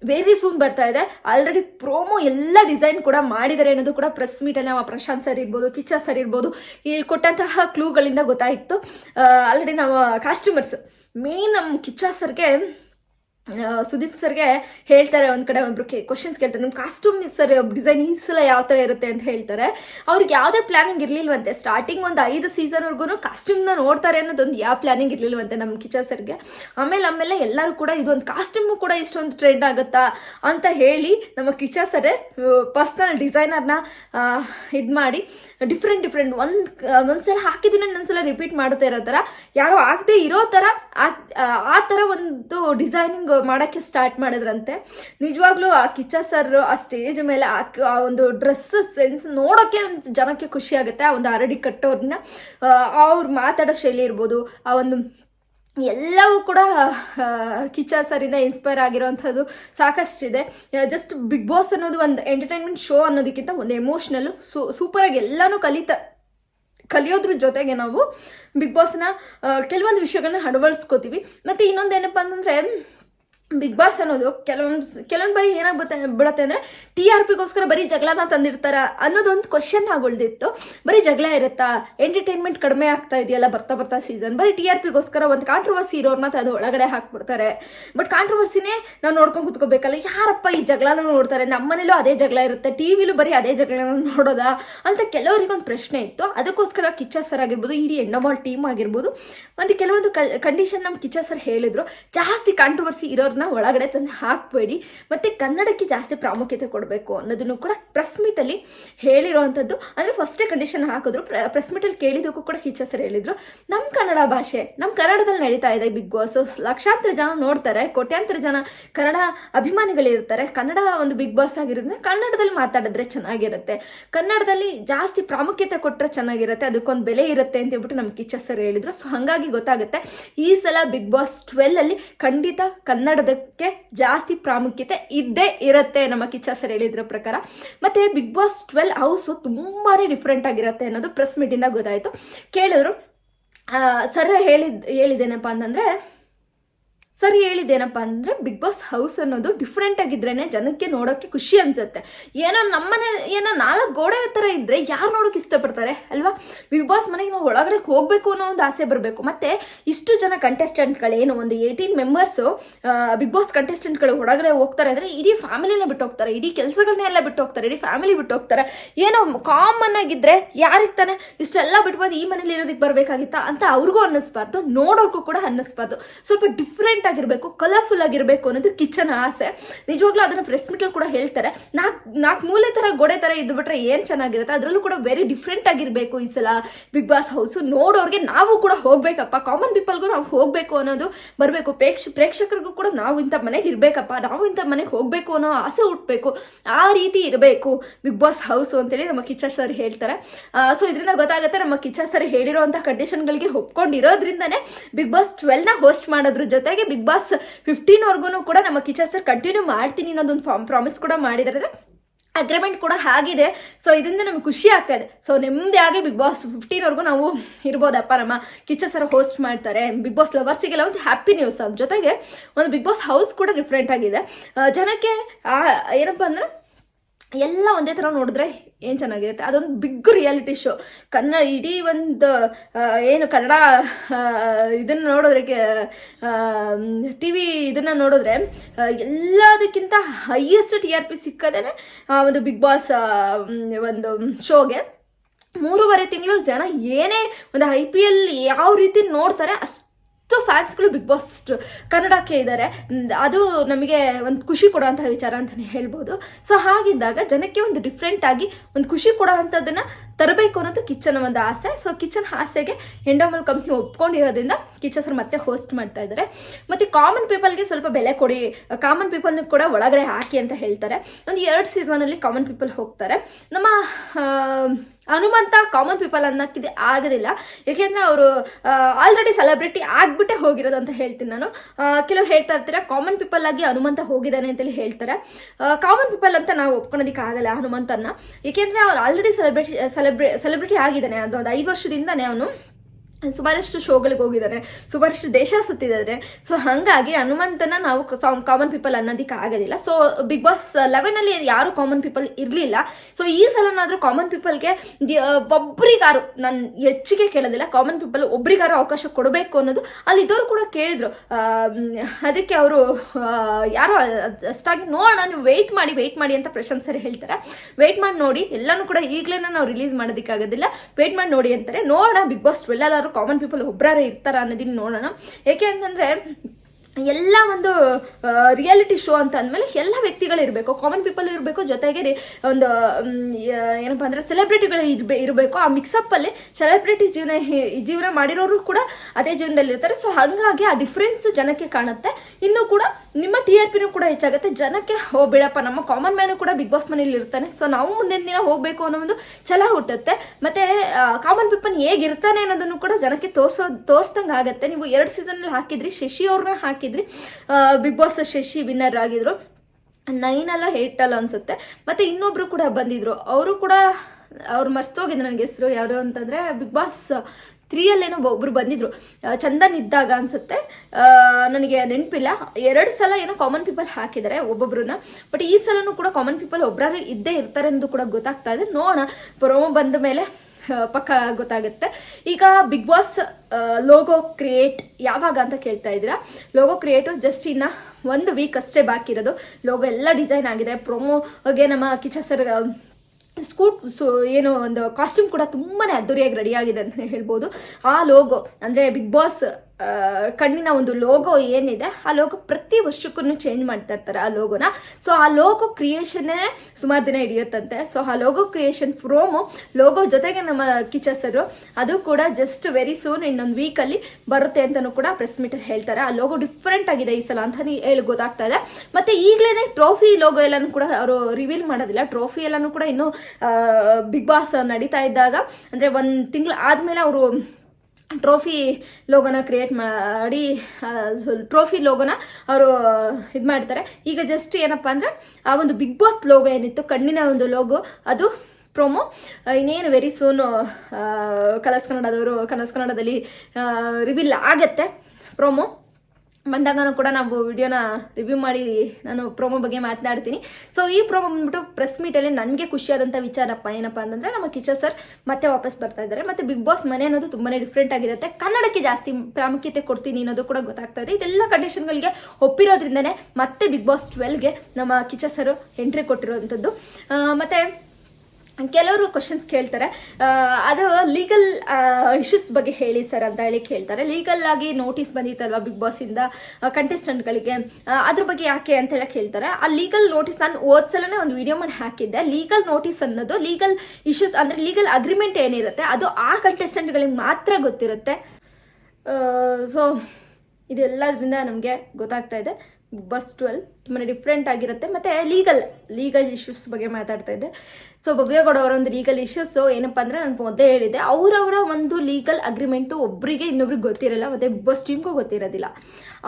ವೆರಿ ಸೂನ್ ಬರ್ತಾ ಇದೆ. ಆಲ್ರೆಡಿ ಪ್ರೋಮೋ ಎಲ್ಲ ಡಿಸೈನ್ ಕೂಡ ಮಾಡಿದ್ದಾರೆ ಅನ್ನೋದು ಕೂಡ ಪ್ರೆಸ್ ಮೀಟಲ್ಲಿ ನಾವು ಪ್ರಶಾಂತ್ ಸರ್ ಇರ್ಬೋದು, ಕಿಚ್ಚ ಸರ್ ಇರ್ಬೋದು, ಇಲ್ಲಿ ಕೊಟ್ಟಂತಹ ಕ್ಲೂಗಳಿಂದ ಗೊತ್ತಾಯಿತು. ಆಲ್ರೆಡಿ ನಾವು ಕಾಸ್ಟ್ಯೂಮರ್ಸ್ ಮೇನ್ ನಮ್ಮ ಕಿಚ್ಚ ಸರ್ಗೆ ಸುದೀಪ್ ಸರ್ಗೆ ಹೇಳ್ತಾರೆ ಒಂದ್ ಕಡೆ ಒಬ್ರು ಕ್ವಶನ್ಸ್ ಕೇಳ್ತಾರೆ. ನಮ್ಮ ಕಾಸ್ಟ್ಯೂಮ್ ಸರ್ ಡಿಸೈನ್ ಈ ಸಲ ಯಾವ ಥರ ಇರುತ್ತೆ ಅಂತ ಹೇಳ್ತಾರೆ. ಅವ್ರಿಗೆ ಯಾವುದೇ ಪ್ಲಾನಿಂಗ್ ಇರ್ಲಿಲ್ವಂತೆ. ಸ್ಟಾರ್ಟಿಂಗ್ ಒಂದು ಐದು ಸೀಸನ್ವರೆಗೂ ನ ನೋಡ್ತಾರೆ ಅನ್ನೋದೊಂದು ಯಾವ ಪ್ಲಾನಿಂಗ್ ಇರ್ಲಿಲ್ವಂತೆ ನಮ್ಮ ಕಿಚ ಸರ್ಗೆ. ಆಮೇಲೆ ಆಮೇಲೆ ಎಲ್ಲರೂ ಕೂಡ ಇದೊಂದು ಕಾಸ್ಟ್ಯೂಮು ಕೂಡ ಇಷ್ಟೊಂದು ಟ್ರೆಂಡ್ ಆಗುತ್ತಾ ಅಂತ ಹೇಳಿ ನಮ್ಮ ಕಿಚ ಸರೇ ಪರ್ಸ್ನಲ್ ಡಿಸೈನರ್ನ ಇದು ಮಾಡಿ ಡಿಫ್ರೆಂಟ್ ಡಿಫ್ರೆಂಟ್ ಒಂದು ಒಂದ್ಸಲ ಹಾಕಿದಿನ ಇನ್ನೊಂದ್ಸಲ ರಿಪೀಟ್ ಮಾಡುತ್ತೆ ಇರೋ ಥರ ಯಾರೋ ಆಗದೆ ಇರೋ ಥರ ಆ- ಥರ ಒಂದು ಡಿಸೈನಿಂಗ್ ಮಾಡೋಕ್ಕೆ ಸ್ಟಾರ್ಟ್ ಮಾಡಿದ್ರಂತೆ. ನಿಜವಾಗ್ಲೂ ಆ ಕಿಚ್ಚ ಸರ್ ಆ ಸ್ಟೇಜ್ ಮೇಲೆ ಆ- ಒಂದು ಡ್ರೆಸ್ ಸೆನ್ಸ್ ನೋಡೋಕ್ಕೆ ಒಂದು ಜನಕ್ಕೆ ಖುಷಿ ಆಗುತ್ತೆ. ಆ ಒಂದು ಅರಡಿ ಕಟ್ಟೋರನ್ನ ಅವ್ರು ಮಾತಾಡೋ ಶೈಲಿ ಇರ್ಬೋದು, ಆ ಒಂದು ಎಲ್ಲವೂ ಕೂಡ ಕಿಚ್ಚ ಸರಿಂದ ಇನ್ಸ್ಪೈರ್ ಆಗಿರೋವಂಥದ್ದು ಸಾಕಷ್ಟಿದೆ. ಜಸ್ಟ್ ಬಿಗ್ ಬಾಸ್ ಅನ್ನೋದು ಒಂದು ಎಂಟರ್ಟೈನ್ಮೆಂಟ್ ಶೋ ಅನ್ನೋದಕ್ಕಿಂತ ಒಂದು ಎಮೋಷ್ನಲ್ಲು ಸೂ ಸೂಪರಾಗಿ ಎಲ್ಲನೂ ಕಲಿತ, ಕಲಿಯೋದ್ರ ಜೊತೆಗೆ ನಾವು ಬಿಗ್ ಬಾಸ್ನ ಕೆಲವೊಂದು ವಿಷಯಗಳನ್ನ ಅಳವಡಿಸ್ಕೋತೀವಿ ಮತ್ತು ಇನ್ನೊಂದು ಏನಪ್ಪ ಅಂತಂದರೆ ಬಿಗ್ ಬಾಸ್ ಅನ್ನೋದು ಕೆಲವೊಂದು ಕೆಲವೊಂದು ಬಾರಿ ಏನಾಗ್ಬಿಡುತ್ತೆ, ಬಿಡುತ್ತೆ ಅಂದರೆ ಟಿ ಆರ್ ಪಿಗೋಸ್ಕರ ಬರೀ ಜಗಳನ ತಂದಿರ್ತಾರ ಅನ್ನೋದೊಂದು ಕ್ವಶನ್ ಆಗುಳ್ದಿತ್ತು ಬರೀ ಜಗಳ ಇರುತ್ತಾ? ಎಂಟರ್ಟೈನ್ಮೆಂಟ್ ಕಡಿಮೆ ಆಗ್ತಾ ಇದೆಯಲ್ಲ, ಬರ್ತಾ ಬರ್ತಾ ಸೀಸನ್ ಬರೀ ಟಿ ಆರ್ ಪಿಗೋಸ್ಕರ ಒಂದು ಕಾಂಟ್ರವರ್ಸಿ ಇರೋರ್ನ ಅದು ಒಳಗಡೆ ಹಾಕ್ಬಿಡ್ತಾರೆ. ಬಟ್ ಕಾಂಟ್ರವರ್ಸಿನೇ ನಾವು ನೋಡ್ಕೊಂಡು ಕುತ್ಕೋಬೇಕಲ್ಲ, ಯಾರಪ್ಪ ಈ ಜಗಳನ ನೋಡ್ತಾರೆ? ನಮ್ಮನೇಲೂ ಅದೇ ಜಗಳ ಇರುತ್ತೆ ಟಿ ವಿಲೂ ಬರೀ ಅದೇ ಜಗಳನ ನೋಡೋದಾ? ಅಂತ ಕೆಲವರಿಗೊಂದು ಪ್ರಶ್ನೆ ಇತ್ತು. ಅದಕ್ಕೋಸ್ಕರ ಕಿಚ್ಚ ಸರ್ ಆಗಿರ್ಬೋದು ಇಡೀ ಎಂಡಮಾಲ್ ಟೀಮ್ ಆಗಿರ್ಬೋದು, ಒಂದು ಕೆಲವೊಂದು ಕಂಡೀಷನ್ ನಮ್ಮ ಕಿಚ್ಚ ಸರ್ ಹೇಳಿದ್ರು. ಜಾಸ್ತಿ ಕಾಂಟ್ರವರ್ಸಿ ಇರೋರ್ನ ಒಳಗಡೆ ತಂದು ಹಾಕಬೇಡಿ. ಮತ್ತು ಕನ್ನಡಕ್ಕೆ ಜಾಸ್ತಿ ಪ್ರಾಮುಖ್ಯತೆ ಕೊಡಬೇಕು ಅನ್ನೋದನ್ನು ಕೂಡ ಪ್ರೆಸ್ ಮೀಟಲ್ಲಿ ಹೇಳಿರೋವಂಥದ್ದು ಅಂದರೆ ಫಸ್ಟೇ ಕಂಡೀಷನ್ ಹಾಕಿದ್ರು. ಪ್ರೆಸ್ ಮೀಟಲ್ಲಿ ಕೇಳಿದಕ್ಕೂ ಕೂಡ ಸರ್ ಹೇಳಿದ್ರು. ನಮ್ಮ ಕನ್ನಡ ಭಾಷೆ ನಮ್ಮ ಕನ್ನಡದಲ್ಲಿ ನಡೀತಾ ಇದೆ ಬಿಗ್ ಬಾಸ್. ಲಕ್ಷಾಂತರ ಜನ ನೋಡ್ತಾರೆ, ಕೋಟ್ಯಾಂತರ ಜನ ಕನ್ನಡ ಅಭಿಮಾನಿಗಳಿರ್ತಾರೆ. ಕನ್ನಡ ಒಂದು ಬಿಗ್ ಬಾಸ್ ಆಗಿರೋದ್ರಿಂದ ಕನ್ನಡದಲ್ಲಿ ಮಾತಾಡಿದ್ರೆ ಚೆನ್ನಾಗಿರುತ್ತೆ. ಕನ್ನಡದಲ್ಲಿ ಜಾಸ್ತಿ ಪ್ರಾಮುಖ್ಯತೆ ಕೊಟ್ಟರೆ ಚೆನ್ನಾಗಿರುತ್ತೆ, ಅದಕ್ಕೊಂದು ಬೆಲೆ ಇರುತ್ತೆ ಅಂತ ಹೇಳ್ಬಿಟ್ಟು ನಮ್ಮ ಕಿಚ್ಚಸರು ಹೇಳಿದ್ರು. ಸೊ ಹಾಗಾಗಿ ಗೊತ್ತಾಗುತ್ತೆ, ಈ ಸಲ ಬಿಗ್ ಬಾಸ್ ಟ್ವೆಲ್ ಅಲ್ಲಿ ಖಂಡಿತ ಕನ್ನಡದಕ್ಕೆ ಜಾಸ್ತಿ ಪ್ರಾಮುಖ್ಯತೆ ಇದ್ದೇ ಇರುತ್ತೆ ನಮ್ಮ ಕಿಚ್ಚ ಸರ್ ಹೇಳಿದ್ರ ಪ್ರಕಾರ. ಮತ್ತೆ ಬಿಗ್ ಬಾಸ್ ಟ್ವೆಲ್ ಹೌಸು ತುಂಬಾನೇ ಡಿಫ್ರೆಂಟ್ ಆಗಿರುತ್ತೆ ಅನ್ನೋದು ಪ್ರೆಸ್ ಮೀಟಿಂದ ಗೊತ್ತಾಯ್ತು. ಕೇಳಿದ್ರು ಸರ್ ಹೇಳಿದ, ಹೇಳಿದ್ದೇನಪ್ಪ ಅಂತಂದ್ರೆ ಸರ್ ಹೇಳಿದ್ದೇನಪ್ಪ ಅಂದರೆ ಬಿಗ್ ಬಾಸ್ ಹೌಸ್ ಅನ್ನೋದು ಡಿಫ್ರೆಂಟ್ ಆಗಿದ್ರೇ ಜನಕ್ಕೆ ನೋಡೋಕ್ಕೆ ಖುಷಿ ಅನ್ಸುತ್ತೆ. ಏನೋ ನಮ್ಮನೆ ಏನೋ ನಾಲ್ಕು ಗೋಡೆ ಥರ ಇದ್ದರೆ ಯಾರು ನೋಡೋಕೆ ಇಷ್ಟಪಡ್ತಾರೆ ಅಲ್ವಾ? ಬಿಗ್ ಬಾಸ್ ಮನೆಗೆ ನಾವು ಒಳಗಡೆ ಹೋಗಬೇಕು ಅನ್ನೋ ಒಂದು ಆಸೆ ಬರಬೇಕು. ಮತ್ತು ಇಷ್ಟು ಜನ ಕಂಟೆಸ್ಟೆಂಟ್ಗಳೇನು ಒಂದು ಏಯ್ಟೀನ್ ಮೆಂಬರ್ಸು ಬಿಗ್ ಬಾಸ್ ಕಂಟೆಸ್ಟೆಂಟ್ಗಳು ಹೊರಗಡೆ ಹೋಗ್ತಾರೆ ಅಂದರೆ ಇಡೀ ಫ್ಯಾಮಿಲಿನ ಬಿಟ್ಟು ಹೋಗ್ತಾರೆ ಇಡೀ ಕೆಲಸಗಳನ್ನೆಲ್ಲ ಬಿಟ್ಟು ಹೋಗ್ತಾರೆ ಇಡೀ ಫ್ಯಾಮಿಲಿ ಬಿಟ್ಟು ಹೋಗ್ತಾರೆ ಏನೋ ಕಾಮನ್ ಆಗಿದ್ದರೆ ಯಾರಿಗೆ ತಾನೆ ಇಷ್ಟೆಲ್ಲ ಬಿಟ್ಬೋದು ಈ ಮನೇಲಿ ಇರೋದಕ್ಕೆ ಬರಬೇಕಾಗಿತ್ತಾ ಅಂತ ಅವ್ರಿಗೂ ಅನ್ನಿಸ್ಬಾರ್ದು, ನೋಡೋರ್ಗೂ ಕೂಡ ಅನ್ನಿಸ್ಬಾರ್ದು. ಸ್ವಲ್ಪ ಡಿಫ್ರೆಂಟ್ ಆಗಿರಬೇಕು ಕಲರ್ಫುಲ್ ಆಗಿರಬೇಕು ಅನ್ನೋದು ಕಿಚನ್ ಆಸೆ. ನಿಜವಾಗ್ಲೂ ಅದನ್ನ ಪ್ರೆಸ್ ಮೀಟಲ್ಲಿ ಕೂಡ ಹೇಳ್ತಾರೆ. ನಾಲ್ಕು ನಾಲ್ಕು ಮೂಲೆ ಥರ ಗೋಡೆ ಥರ ಇದ್ದು ಬಿಟ್ರೆ ಏನು ಚೆನ್ನಾಗಿರುತ್ತೆ? ಅದರಲ್ಲೂ ಕೂಡ ವೆರಿ ಡಿಫ್ರೆಂಟ್ ಆಗಿರಬೇಕು ಈ ಸಲ ಬಿಗ್ ಬಾಸ್ ಹೌಸು ನೋಡೋರಿಗೆ ನಾವು ಕೂಡ ಹೋಗ್ಬೇಕಪ್ಪ. ಕಾಮನ್ ಪೀಪಲ್ಗೂ ನಾವು ಹೋಗಬೇಕು ಅನ್ನೋದು ಬರಬೇಕು. ಪ್ರೇಕ್ಷ ಪ್ರೇಕ್ಷಕರಿಗೂ ಕೂಡ ನಾವು ಇಂಥ ಮನೆಗೆ ಇರಬೇಕಪ್ಪ. ನಾವು ಇಂಥ ಮನೆಗೆ ಹೋಗಬೇಕು ಅನ್ನೋ ಆಸೆ ಹುಟ್ಟಬೇಕು ಆ ರೀತಿ ಇರಬೇಕು ಬಿಗ್ ಬಾಸ್ ಹೌಸು ಅಂತೇಳಿ ನಮ್ಮ ಕಿಚ್ಚ ಸರ್ ಹೇಳ್ತಾರೆ. ಸೊ ಇದರಿಂದ ಗೊತ್ತಾಗುತ್ತೆ ನಮ್ಮ ಕಿಚ್ಚ ಸರ್ ಹೇಳಿರೋಂಥ ಕಂಡೀಷನ್ಗಳಿಗೆ ಒಪ್ಕೊಂಡಿರೋದ್ರಿಂದನೇ ಬಿಗ್ ಬಾಸ್ ಟ್ವೆಲ್ನ ಹೋಸ್ಟ್ ಮಾಡೋದ್ರ ಜೊತೆಗೆ ಬಾಸ್ ಫಿಫ್ಟೀನ್ವರೆಗೂ ಕೂಡ ನಮ್ಮ ಕಿಚನ್ ಸರ್ ಕಂಟಿನ್ಯೂ ಮಾಡ್ತೀನಿ ಅನ್ನೋದೊಂದು ಫಾರ್ಮ್ ಪ್ರಾಮಿಸ್ ಕೂಡ ಮಾಡಿದ್ದಾರೆ. ಅಗ್ರಿಮೆಂಟ್ ಕೂಡ ಆಗಿದೆ. ಸೊ ಇದರಿಂದ ನಮ್ಗೆ ಖುಷಿ ಆಗ್ತಾ ಇದೆ. ಸೊ ನೆಮ್ಮದಿಯಾಗಿ ಬಿಗ್ ಬಾಸ್ ಫಿಫ್ಟೀನ್ವರೆಗೂ ನಾವು ಇರ್ಬೋದಪ್ಪ ನಮ್ಮ ಕಿಚ್ಚ ಸರ್ ಹೋಸ್ಟ್ ಮಾಡ್ತಾರೆ. ಬಿಗ್ ಬಾಸ್ ಲವರ್ಸಿಗೆಲ್ಲ ಒಂದು ಹ್ಯಾಪಿ ನ್ಯೂಸ್ ಅದ್ರ ಜೊತೆಗೆ ಒಂದು ಬಿಗ್ ಬಾಸ್ ಹೌಸ್ ಕೂಡ ಡಿಫ್ರೆಂಟ್ ಆಗಿದೆ. ಜನಕ್ಕೆ ಏನಪ್ಪ ಅಂದ್ರೆ ಎಲ್ಲ ಒಂದೇ ಥರ ನೋಡಿದ್ರೆ ಏನು ಚೆನ್ನಾಗಿರುತ್ತೆ? ಅದೊಂದು ಬಿಗ್ ರಿಯಾಲಿಟಿ ಶೋ ಕನ್ನಡ ಇಡೀ ಒಂದು ಏನು ಕನ್ನಡ ಇದನ್ನು ನೋಡಿದ್ರೆ ಟಿ ವಿ ಇದನ್ನು ನೋಡಿದ್ರೆ ಎಲ್ಲದಕ್ಕಿಂತ ಹೈಯೆಸ್ಟ್ ಟಿ ಆರ್ ಪಿ ಸಿಕ್ಕದೇ ಒಂದು ಬಿಗ್ ಬಾಸ್ ಒಂದು ಶೋಗೆ ಮೂರುವರೆ ತಿಂಗಳು ಜನ ಏನೇ ಒಂದು ಐ ಪಿ ಎಲ್ ಯಾವ ರೀತಿ ನೋಡ್ತಾರೆ, ಅಷ್ಟು ಫ್ಯಾನ್ಸ್ಗಳು ಬಿಗ್ ಬಾಸ್ ಕನ್ನಡಕ್ಕೆ ಇದ್ದಾರೆ ಅದು ನಮಗೆ ಒಂದು ಖುಷಿ ಕೊಡುವಂತಹ ವಿಚಾರ ಅಂತಲೇ ಹೇಳ್ಬೋದು. ಸೊ ಹಾಗಿದ್ದಾಗ ಜನಕ್ಕೆ ಒಂದು ಡಿಫ್ರೆಂಟ್ ಆಗಿ ಒಂದು ಖುಷಿ ಕೊಡುವಂಥದ್ದನ್ನ ತರಬೇಕು ಅನ್ನೋದು ಕಿಚನ್ ಒಂದು ಆಸೆ. ಸೊ ಕಿಚನ್ ಆಸೆಗೆ ಎಂಡೋಮಲ್ ಕಂಪ್ನಿ ಒಪ್ಕೊಂಡಿರೋದ್ರಿಂದ ಕಿಚನ್ ಸರ್ ಮತ್ತೆ ಹೋಸ್ಟ್ ಮಾಡ್ತಾ ಇದ್ದಾರೆ ಮತ್ತೆ ಕಾಮನ್ ಪೀಪಲ್ಗೆ ಸ್ವಲ್ಪ ಬೆಲೆ ಕೊಡಿ ಕಾಮನ್ ಪೀಪಲ್ನ ಕೂಡ ಒಳಗಡೆ ಹಾಕಿ ಅಂತ ಹೇಳ್ತಾರೆ. ಒಂದು ಎರಡು ಸೀಸನಲ್ಲಿ ಕಾಮನ್ ಪೀಪಲ್ ಹೋಗ್ತಾರೆ. ನಮ್ಮ ಹನುಮಂತ ಕಾಮನ್ ಪೀಪಲ್ ಅನ್ನೋಕ್ಕಿದೆ ಆಗೋದಿಲ್ಲ. ಯಾಕೆಂದ್ರೆ ಅವರು ಆಲ್ರೆಡಿ ಸೆಲೆಬ್ರಿಟಿ ಆಗ್ಬಿಟ್ಟೆ ಹೋಗಿರೋದು ಅಂತ ಹೇಳ್ತೀನಿ ನಾನು. ಕೆಲವ್ರು ಹೇಳ್ತಾ ಇರ್ತೀರ ಕಾಮನ್ ಪೀಪಲ್ ಆಗಿ ಹನುಮಂತ ಹೋಗಿದ್ದಾನೆ ಅಂತೇಳಿ ಹೇಳ್ತಾರೆ. ಕಾಮನ್ ಪೀಪಲ್ ಅಂತ ನಾವು ಒಪ್ಕೊಳೋದಕ್ಕೆ ಆಗಲ್ಲ ಹನುಮಂತನ್ನ. ಏಕೆಂದ್ರೆ ಅವ್ರು ಆಲ್ರೆಡಿ ಸೆಲೆಬ್ರಿಟಿ ಸೆಲೆಬ್ರಿ ಸೆಲೆಬ್ರಿಟಿ ಆಗಿದ್ದಾನೆ. ಅದು ಒಂದು ಐದು ವರ್ಷದಿಂದನೇ ಅವನು. ಸುಮಾರಷ್ಟು ಶೋಗಳಿಗೆ ಹೋಗಿದ್ದಾರೆ. ಸುಮಾರಷ್ಟು ದೇಶ ಸುತ್ತಿದ್ದಾರೆ. ಸೊ ಹಾಗಾಗಿ ಹನುಮಂತನ ನಾವು ಕಾಮನ್ ಪೀಪಲ್ ಅನ್ನೋದಕ್ಕೆ ಆಗೋದಿಲ್ಲ. ಸೊ ಬಿಗ್ ಬಾಸ್ ಲೆವೆನಲ್ಲಿ ಯಾರು ಕಾಮನ್ ಪೀಪಲ್ ಇರಲಿಲ್ಲ. ಸೊ ಈ ಸಲನಾದರೂ ಕಾಮನ್ ಪೀಪಲ್ಗೆ ಒಬ್ಬರಿಗಾರು ನಾನು ಹೆಚ್ಚಿಗೆ ಕೇಳೋದಿಲ್ಲ. ಕಾಮನ್ ಪೀಪಲ್ ಒಬ್ರಿಗಾರು ಅವಕಾಶ ಕೊಡಬೇಕು ಅನ್ನೋದು ಅಲ್ಲಿ ಇದ್ದವರು ಕೂಡ ಕೇಳಿದ್ರು. ಅದಕ್ಕೆ ಅವರು ಯಾರು, ಅಷ್ಟಾಗಿ ನೋಡೋಣ, ನೀವು ವೆಯ್ಟ್ ಮಾಡಿ ವೆಯ್ಟ್ ಮಾಡಿ ಅಂತ ಪ್ರಶಾಂತ್ ಹೇಳ್ತಾರೆ. ವೆಯ್ಟ್ ಮಾಡಿ ನೋಡಿ, ಎಲ್ಲನೂ ಕೂಡ ಈಗಲೇ ನಾವು ರಿಲೀಸ್ ಮಾಡೋದಕ್ಕಾಗೋದಿಲ್ಲ. ವೆಯ್ಟ್ ಮಾಡಿ ನೋಡಿ ಅಂತಾರೆ. ನೋಡೋಣ ಬಿಗ್ ಬಾಸ್ ಎಲ್ಲರೂ ಕಾಮನ್ ಪೀಪಲ್ ಒಬ್ಬರೇ ಇರ್ತಾರ ಅನ್ನೋದನ್ನ ನೋಡೋಣ. ಯಾಕೆ ಅಂತಂದ್ರೆ ಎಲ್ಲ ಒಂದು ರಿಯಾಲಿಟಿ ಶೋ ಅಂತ ಅಂದಮೇಲೆ ಎಲ್ಲ ವ್ಯಕ್ತಿಗಳು ಇರಬೇಕು ಕಾಮನ್ ಪೀಪಲ್ ಇರಬೇಕು, ಜೊತೆಗೆ ಒಂದು ಏನಪ್ಪ ಅಂದರೆ ಸೆಲೆಬ್ರಿಟಿಗಳು ಇರ್ಬೇ ಇರಬೇಕು. ಆ ಮಿಕ್ಸಪ್ಪಲ್ಲಿ ಸೆಲೆಬ್ರಿಟಿ ಜೀವನ ಜೀವನ ಮಾಡಿರೋರು ಕೂಡ ಅದೇ ಜೀವನದಲ್ಲಿ ಇರ್ತಾರೆ. ಸೊ ಹಾಗಾಗಿ ಆ ಡಿಫ್ರೆನ್ಸ್ ಜನಕ್ಕೆ ಕಾಣುತ್ತೆ. ಇನ್ನೂ ಕೂಡ ನಿಮ್ಮ ಟಿ ಆರ್ ಪಿನೂ ಕೂಡ ಹೆಚ್ಚಾಗುತ್ತೆ. ಜನಕ್ಕೆ, ಓ, ಬಿಡಪ್ಪ, ನಮ್ಮ ಕಾಮನ್ ಮ್ಯಾನು ಕೂಡ ಬಿಗ್ ಬಾಸ್ ಮನೇಲಿ ಇರ್ತಾನೆ. ಸೊ ನಾವು ಮುಂದಿನ ದಿನ ಹೋಗಬೇಕು ಅನ್ನೋ ಒಂದು ಛಲ ಹುಟ್ಟುತ್ತೆ. ಮತ್ತೆ ಕಾಮನ್ ಪೀಪಲ್ ಹೇಗಿರ್ತಾನೆ ಅನ್ನೋದನ್ನು ಕೂಡ ಜನಕ್ಕೆ ತೋರಿಸೋ ತೋರಿಸ್ದಂಗೆ ಆಗುತ್ತೆ ನೀವು ಎರಡು ಸೀಸನಲ್ಲಿ ಹಾಕಿದ್ರಿ, ಶಶಿ ಅವ್ರನ್ನ ಹಾಕಿದ್ರಿ. ಬಿಗ್ ಬಾಸ್ ಶಶಿ ವಿನ್ನರ್ ಆಗಿದ್ರು. ನೈನ್ ಅಲ್ಲ ಏಟ್ ಅಲ್ಲ ಅನ್ಸುತ್ತೆ. ಮತ್ತೆ ಇನ್ನೊಬ್ರು ಕೂಡ ಬಂದಿದ್ರು. ಅವರು ಕೂಡ, ಅವ್ರು ಮರ್ಸ್ತೋಗಿದ್ರು ನನಗೆ ಹೆಸರು. ಯಾರು ಅಂತಂದ್ರೆ ಬಿಗ್ ಬಾಸ್ ತ್ರೀಯಲ್ಲೇನೋ ಒಬ್ರು ಬಂದಿದ್ರು. ಚಂದನ್ ಇದ್ದಾಗ ಅನ್ಸುತ್ತೆ. ನನಗೆ ನೆನಪಿಲ್ಲ. ಎರಡು ಸಲ ಏನೋ ಕಾಮನ್ ಪೀಪಲ್ ಹಾಕಿದ್ದಾರೆ ಒಬ್ಬೊಬ್ರನ್ನ ಬಟ್ ಈ ಸಲನೂ ಕೂಡ ಕಾಮನ್ ಪೀಪಲ್ ಒಬ್ಬರೂ ಇದ್ದೇ ಇರ್ತಾರೆ ಎಂದು ಕೂಡ ಗೊತ್ತಾಗ್ತಾ ಇದೆ. ನೋಡೋಣ. ಪ್ರೊಮೋ ಬಂದ ಮೇಲೆ ಪಕ್ಕ ಗೊತ್ತಾಗುತ್ತೆ. ಈಗ ಬಿಗ್ ಬಾಸ್ ಲೋಗೋ ಕ್ರಿಯೇಟ್ ಯಾವಾಗ ಅಂತ ಕೇಳ್ತಾ ಇದ್ದೀರಾ? ಲೋಗೋ ಕ್ರಿಯೇಟು ಜಸ್ಟ್ ಇನ್ನ ಒಂದು ವೀಕ್ ಅಷ್ಟೇ ಬಾಕಿ ಇರೋದು. ಲೋಗೋ ಎಲ್ಲ ಡಿಸೈನ್ ಆಗಿದೆ. ಪ್ರೊಮೋಗೆ ನಮ್ಮ ಕಿಚ ಸರ್ ಸ್ಕೂಟ್ ಸೊ ಏನು ಒಂದು ಕಾಸ್ಟ್ಯೂಮ್ ಕೂಡ ತುಂಬಾನೇ ಅದ್ದೂರಿಯಾಗಿ ರೆಡಿ ಆಗಿದೆ ಅಂತ ಹೇಳ್ಬೋದು. ಆ ಲೋಗೋ ಅಂದ್ರೆ ಬಿಗ್ ಬಾಸ್ ಕಣ್ಣಿನ ಒಂದು ಲೋಗೋ ಏನಿದೆ, ಆ ಲೋಗೋ ಪ್ರತಿ ವರ್ಷಕ್ಕೂ ಚೇಂಜ್ ಮಾಡ್ತಾ ಇರ್ತಾರೆ ಆ ಲೋಗೋನ. ಸೊ ಆ ಲೋಗೋ ಕ್ರಿಯೇಷನ್ನೇ ಸುಮಾರು ದಿನ ಹಿಡಿಯುತ್ತಂತೆ. ಸೊ ಆ ಲೋಗೋ ಕ್ರಿಯೇಷನ್ ಫ್ರೋಮು ಲೋಗೋ ಜೊತೆಗೆ ನಮ್ಮ ಕಿಚಸರು, ಅದು ಕೂಡ ಜಸ್ಟ್ ವೆರಿ ಸೂನ್ ಇನ್ನೊಂದು ವೀಕಲ್ಲಿ ಬರುತ್ತೆ ಅಂತಲೂ ಕೂಡ ಪ್ರೆಸ್ ಮೀಟ್ ಹೇಳ್ತಾರೆ. ಆ ಲೋಗೋ ಡಿಫ್ರೆಂಟ್ ಆಗಿದೆ ಈ ಸಲ ಅಂತ ಹೇಳಿ ಗೊತ್ತಾಗ್ತಾ ಇದೆ. ಮತ್ತೆ ಈಗಲೇ ಟ್ರೋಫಿ ಲೋಗೋ ಎಲ್ಲನೂ ಕೂಡ ಅವರು ರಿವೀಲ್ ಮಾಡೋದಿಲ್ಲ. ಟ್ರೋಫಿ ಎಲ್ಲಾನು ಕೂಡ ಇನ್ನು ಬಿಗ್ ಬಾಸ್ ನಡೀತಾ ಇದ್ದಾಗ, ಅಂದ್ರೆ ಒಂದು ತಿಂಗಳು ಆದಮೇಲೆ ಅವರು ಟ್ರೋಫಿ ಲೋಗೋನ ಕ್ರಿಯೇಟ್ ಮಾಡಿ ಟ್ರೋಫಿ ಲೋಗೋನ ಅವರು, ಇದು ಮಾಡ್ತಾರೆ. ಈಗ ಜಸ್ಟ್ ಏನಪ್ಪ ಅಂದರೆ, ಆ ಒಂದು ಬಿಗ್ ಬಾಸ್ ಲೋಗೋ ಏನಿತ್ತು, ಕಣ್ಣಿನ ಒಂದು ಲೋಗೋ, ಅದು ಪ್ರೋಮೋ ಇನ್ನೇನು ವೆರಿ ಸೂನು ಕಲರ್ಸ್ ಕನ್ನಡದವರು, ಕನಸ್ ಕನ್ನಡದಲ್ಲಿ ರಿವೀಲ್ ಆಗತ್ತೆ ಪ್ರೋಮೋ ಬಂದಾಗನೂ ಕೂಡ ನಾವು ವಿಡಿಯೋನ ರಿವ್ಯೂ ಮಾಡಿ ನಾನು ಪ್ರೋಮೋ ಬಗ್ಗೆ ಮಾತನಾಡ್ತೀನಿ. ಸೊ ಈ ಪ್ರೋಮೋ ಬಂದ್ಬಿಟ್ಟು ಪ್ರೆಸ್ ಮೀಟಲ್ಲಿ ನನಗೆ ಖುಷಿಯಾದಂಥ ವಿಚಾರಪ್ಪ ಏನಪ್ಪ ಅಂತಂದರೆ ನಮ್ಮ ಕಿಚರ್ ಸರ್ ಮತ್ತೆ ವಾಪಸ್ ಬರ್ತಾ ಇದ್ದಾರೆ. ಮತ್ತು ಬಿಗ್ ಬಾಸ್ ಮನೆ ಅನ್ನೋದು ತುಂಬಾ ಡಿಫ್ರೆಂಟ್ ಆಗಿರುತ್ತೆ. ಕನ್ನಡಕ್ಕೆ ಜಾಸ್ತಿ ಪ್ರಾಮುಖ್ಯತೆ ಕೊಡ್ತೀನಿ ಅನ್ನೋದು ಕೂಡ ಗೊತ್ತಾಗ್ತಾ ಇದೆ. ಇದೆಲ್ಲ ಕಂಡೀಷನ್ಗಳಿಗೆ ಒಪ್ಪಿರೋದ್ರಿಂದನೇ ಮತ್ತೆ ಬಿಗ್ ಬಾಸ್ ಟ್ವೆಲ್ಗೆ ನಮ್ಮ ಕಿಚರ್ ಸರ್ ಎಂಟ್ರಿ ಕೊಟ್ಟಿರೋವಂಥದ್ದು ಮತ್ತೆ ಕೆಲವರು ಕ್ವಶನ್ಸ್ ಕೇಳ್ತಾರೆ. ಅದು ಲೀಗಲ್ ಇಶ್ಯೂಸ್ ಬಗ್ಗೆ ಹೇಳಿ ಸರ್ ಅಂತ ಹೇಳಿ ಕೇಳ್ತಾರೆ. ಲೀಗಲ್ ಆಗಿ ನೋಟಿಸ್ ಬಂದಿತ್ತಲ್ವಾ ಬಿಗ್ ಬಾಸ್ ಇಂದ ಕಂಟೆಸ್ಟೆಂಟ್ಗಳಿಗೆ ಅದ್ರ ಬಗ್ಗೆ ಯಾಕೆ ಅಂತೆಲ್ಲ ಕೇಳ್ತಾರೆ. ಆ ಲೀಗಲ್ ನೋಟಿಸ್ ನಾನು ಓದ್ಸಲನೇ ಒಂದು ವಿಡಿಯೋ ಮಾಡಿ ಹಾಕಿದ್ದೆ. ಲೀಗಲ್ ನೋಟಿಸ್ ಅನ್ನೋದು ಲೀಗಲ್ ಇಶ್ಯೂಸ್ ಅಂದ್ರೆ ಲೀಗಲ್ ಅಗ್ರಿಮೆಂಟ್ ಏನಿರುತ್ತೆ, ಅದು ಆ ಕಂಟೆಸ್ಟೆಂಟ್ಗಳಿಗೆ ಮಾತ್ರ ಗೊತ್ತಿರುತ್ತೆ. ಸೊ ಇದೆಲ್ಲದರಿಂದ ನಮಗೆ ಗೊತ್ತಾಗ್ತಾ ಇದೆ. ಬಿಗ್ ಬಾಸ್ ಟ್ವೆಲ್ ತುಂಬಾ ಡಿಫ್ರೆಂಟ್ ಆಗಿರುತ್ತೆ. ಮತ್ತೆ ಲೀಗಲ್ ಲೀಗಲ್ ಇಶ್ಯೂಸ್ ಬಗ್ಗೆ ಮಾತಾಡ್ತಾ ಇದ್ದೆ. ಸೊ ಅವರ ಒಂದು ಲೀಗಲ್ ಇಶ್ಯೂಸ್ ಏನಪ್ಪ ಅಂದ್ರೆ ನಾನು ಮೊದಲೇ ಹೇಳಿದೆ ಅವರವರ ಒಂದು ಲೀಗಲ್ ಅಗ್ರಿಮೆಂಟು ಒಬ್ಬರಿಗೆ ಇನ್ನೊಬ್ರಿಗೆ ಗೊತ್ತಿರಲ್ಲ, ಮತ್ತೆ ಬಸ್ ಬಾಸ್ ಟೀಮ್ಗೂ ಗೊತ್ತಿರೋದಿಲ್ಲ.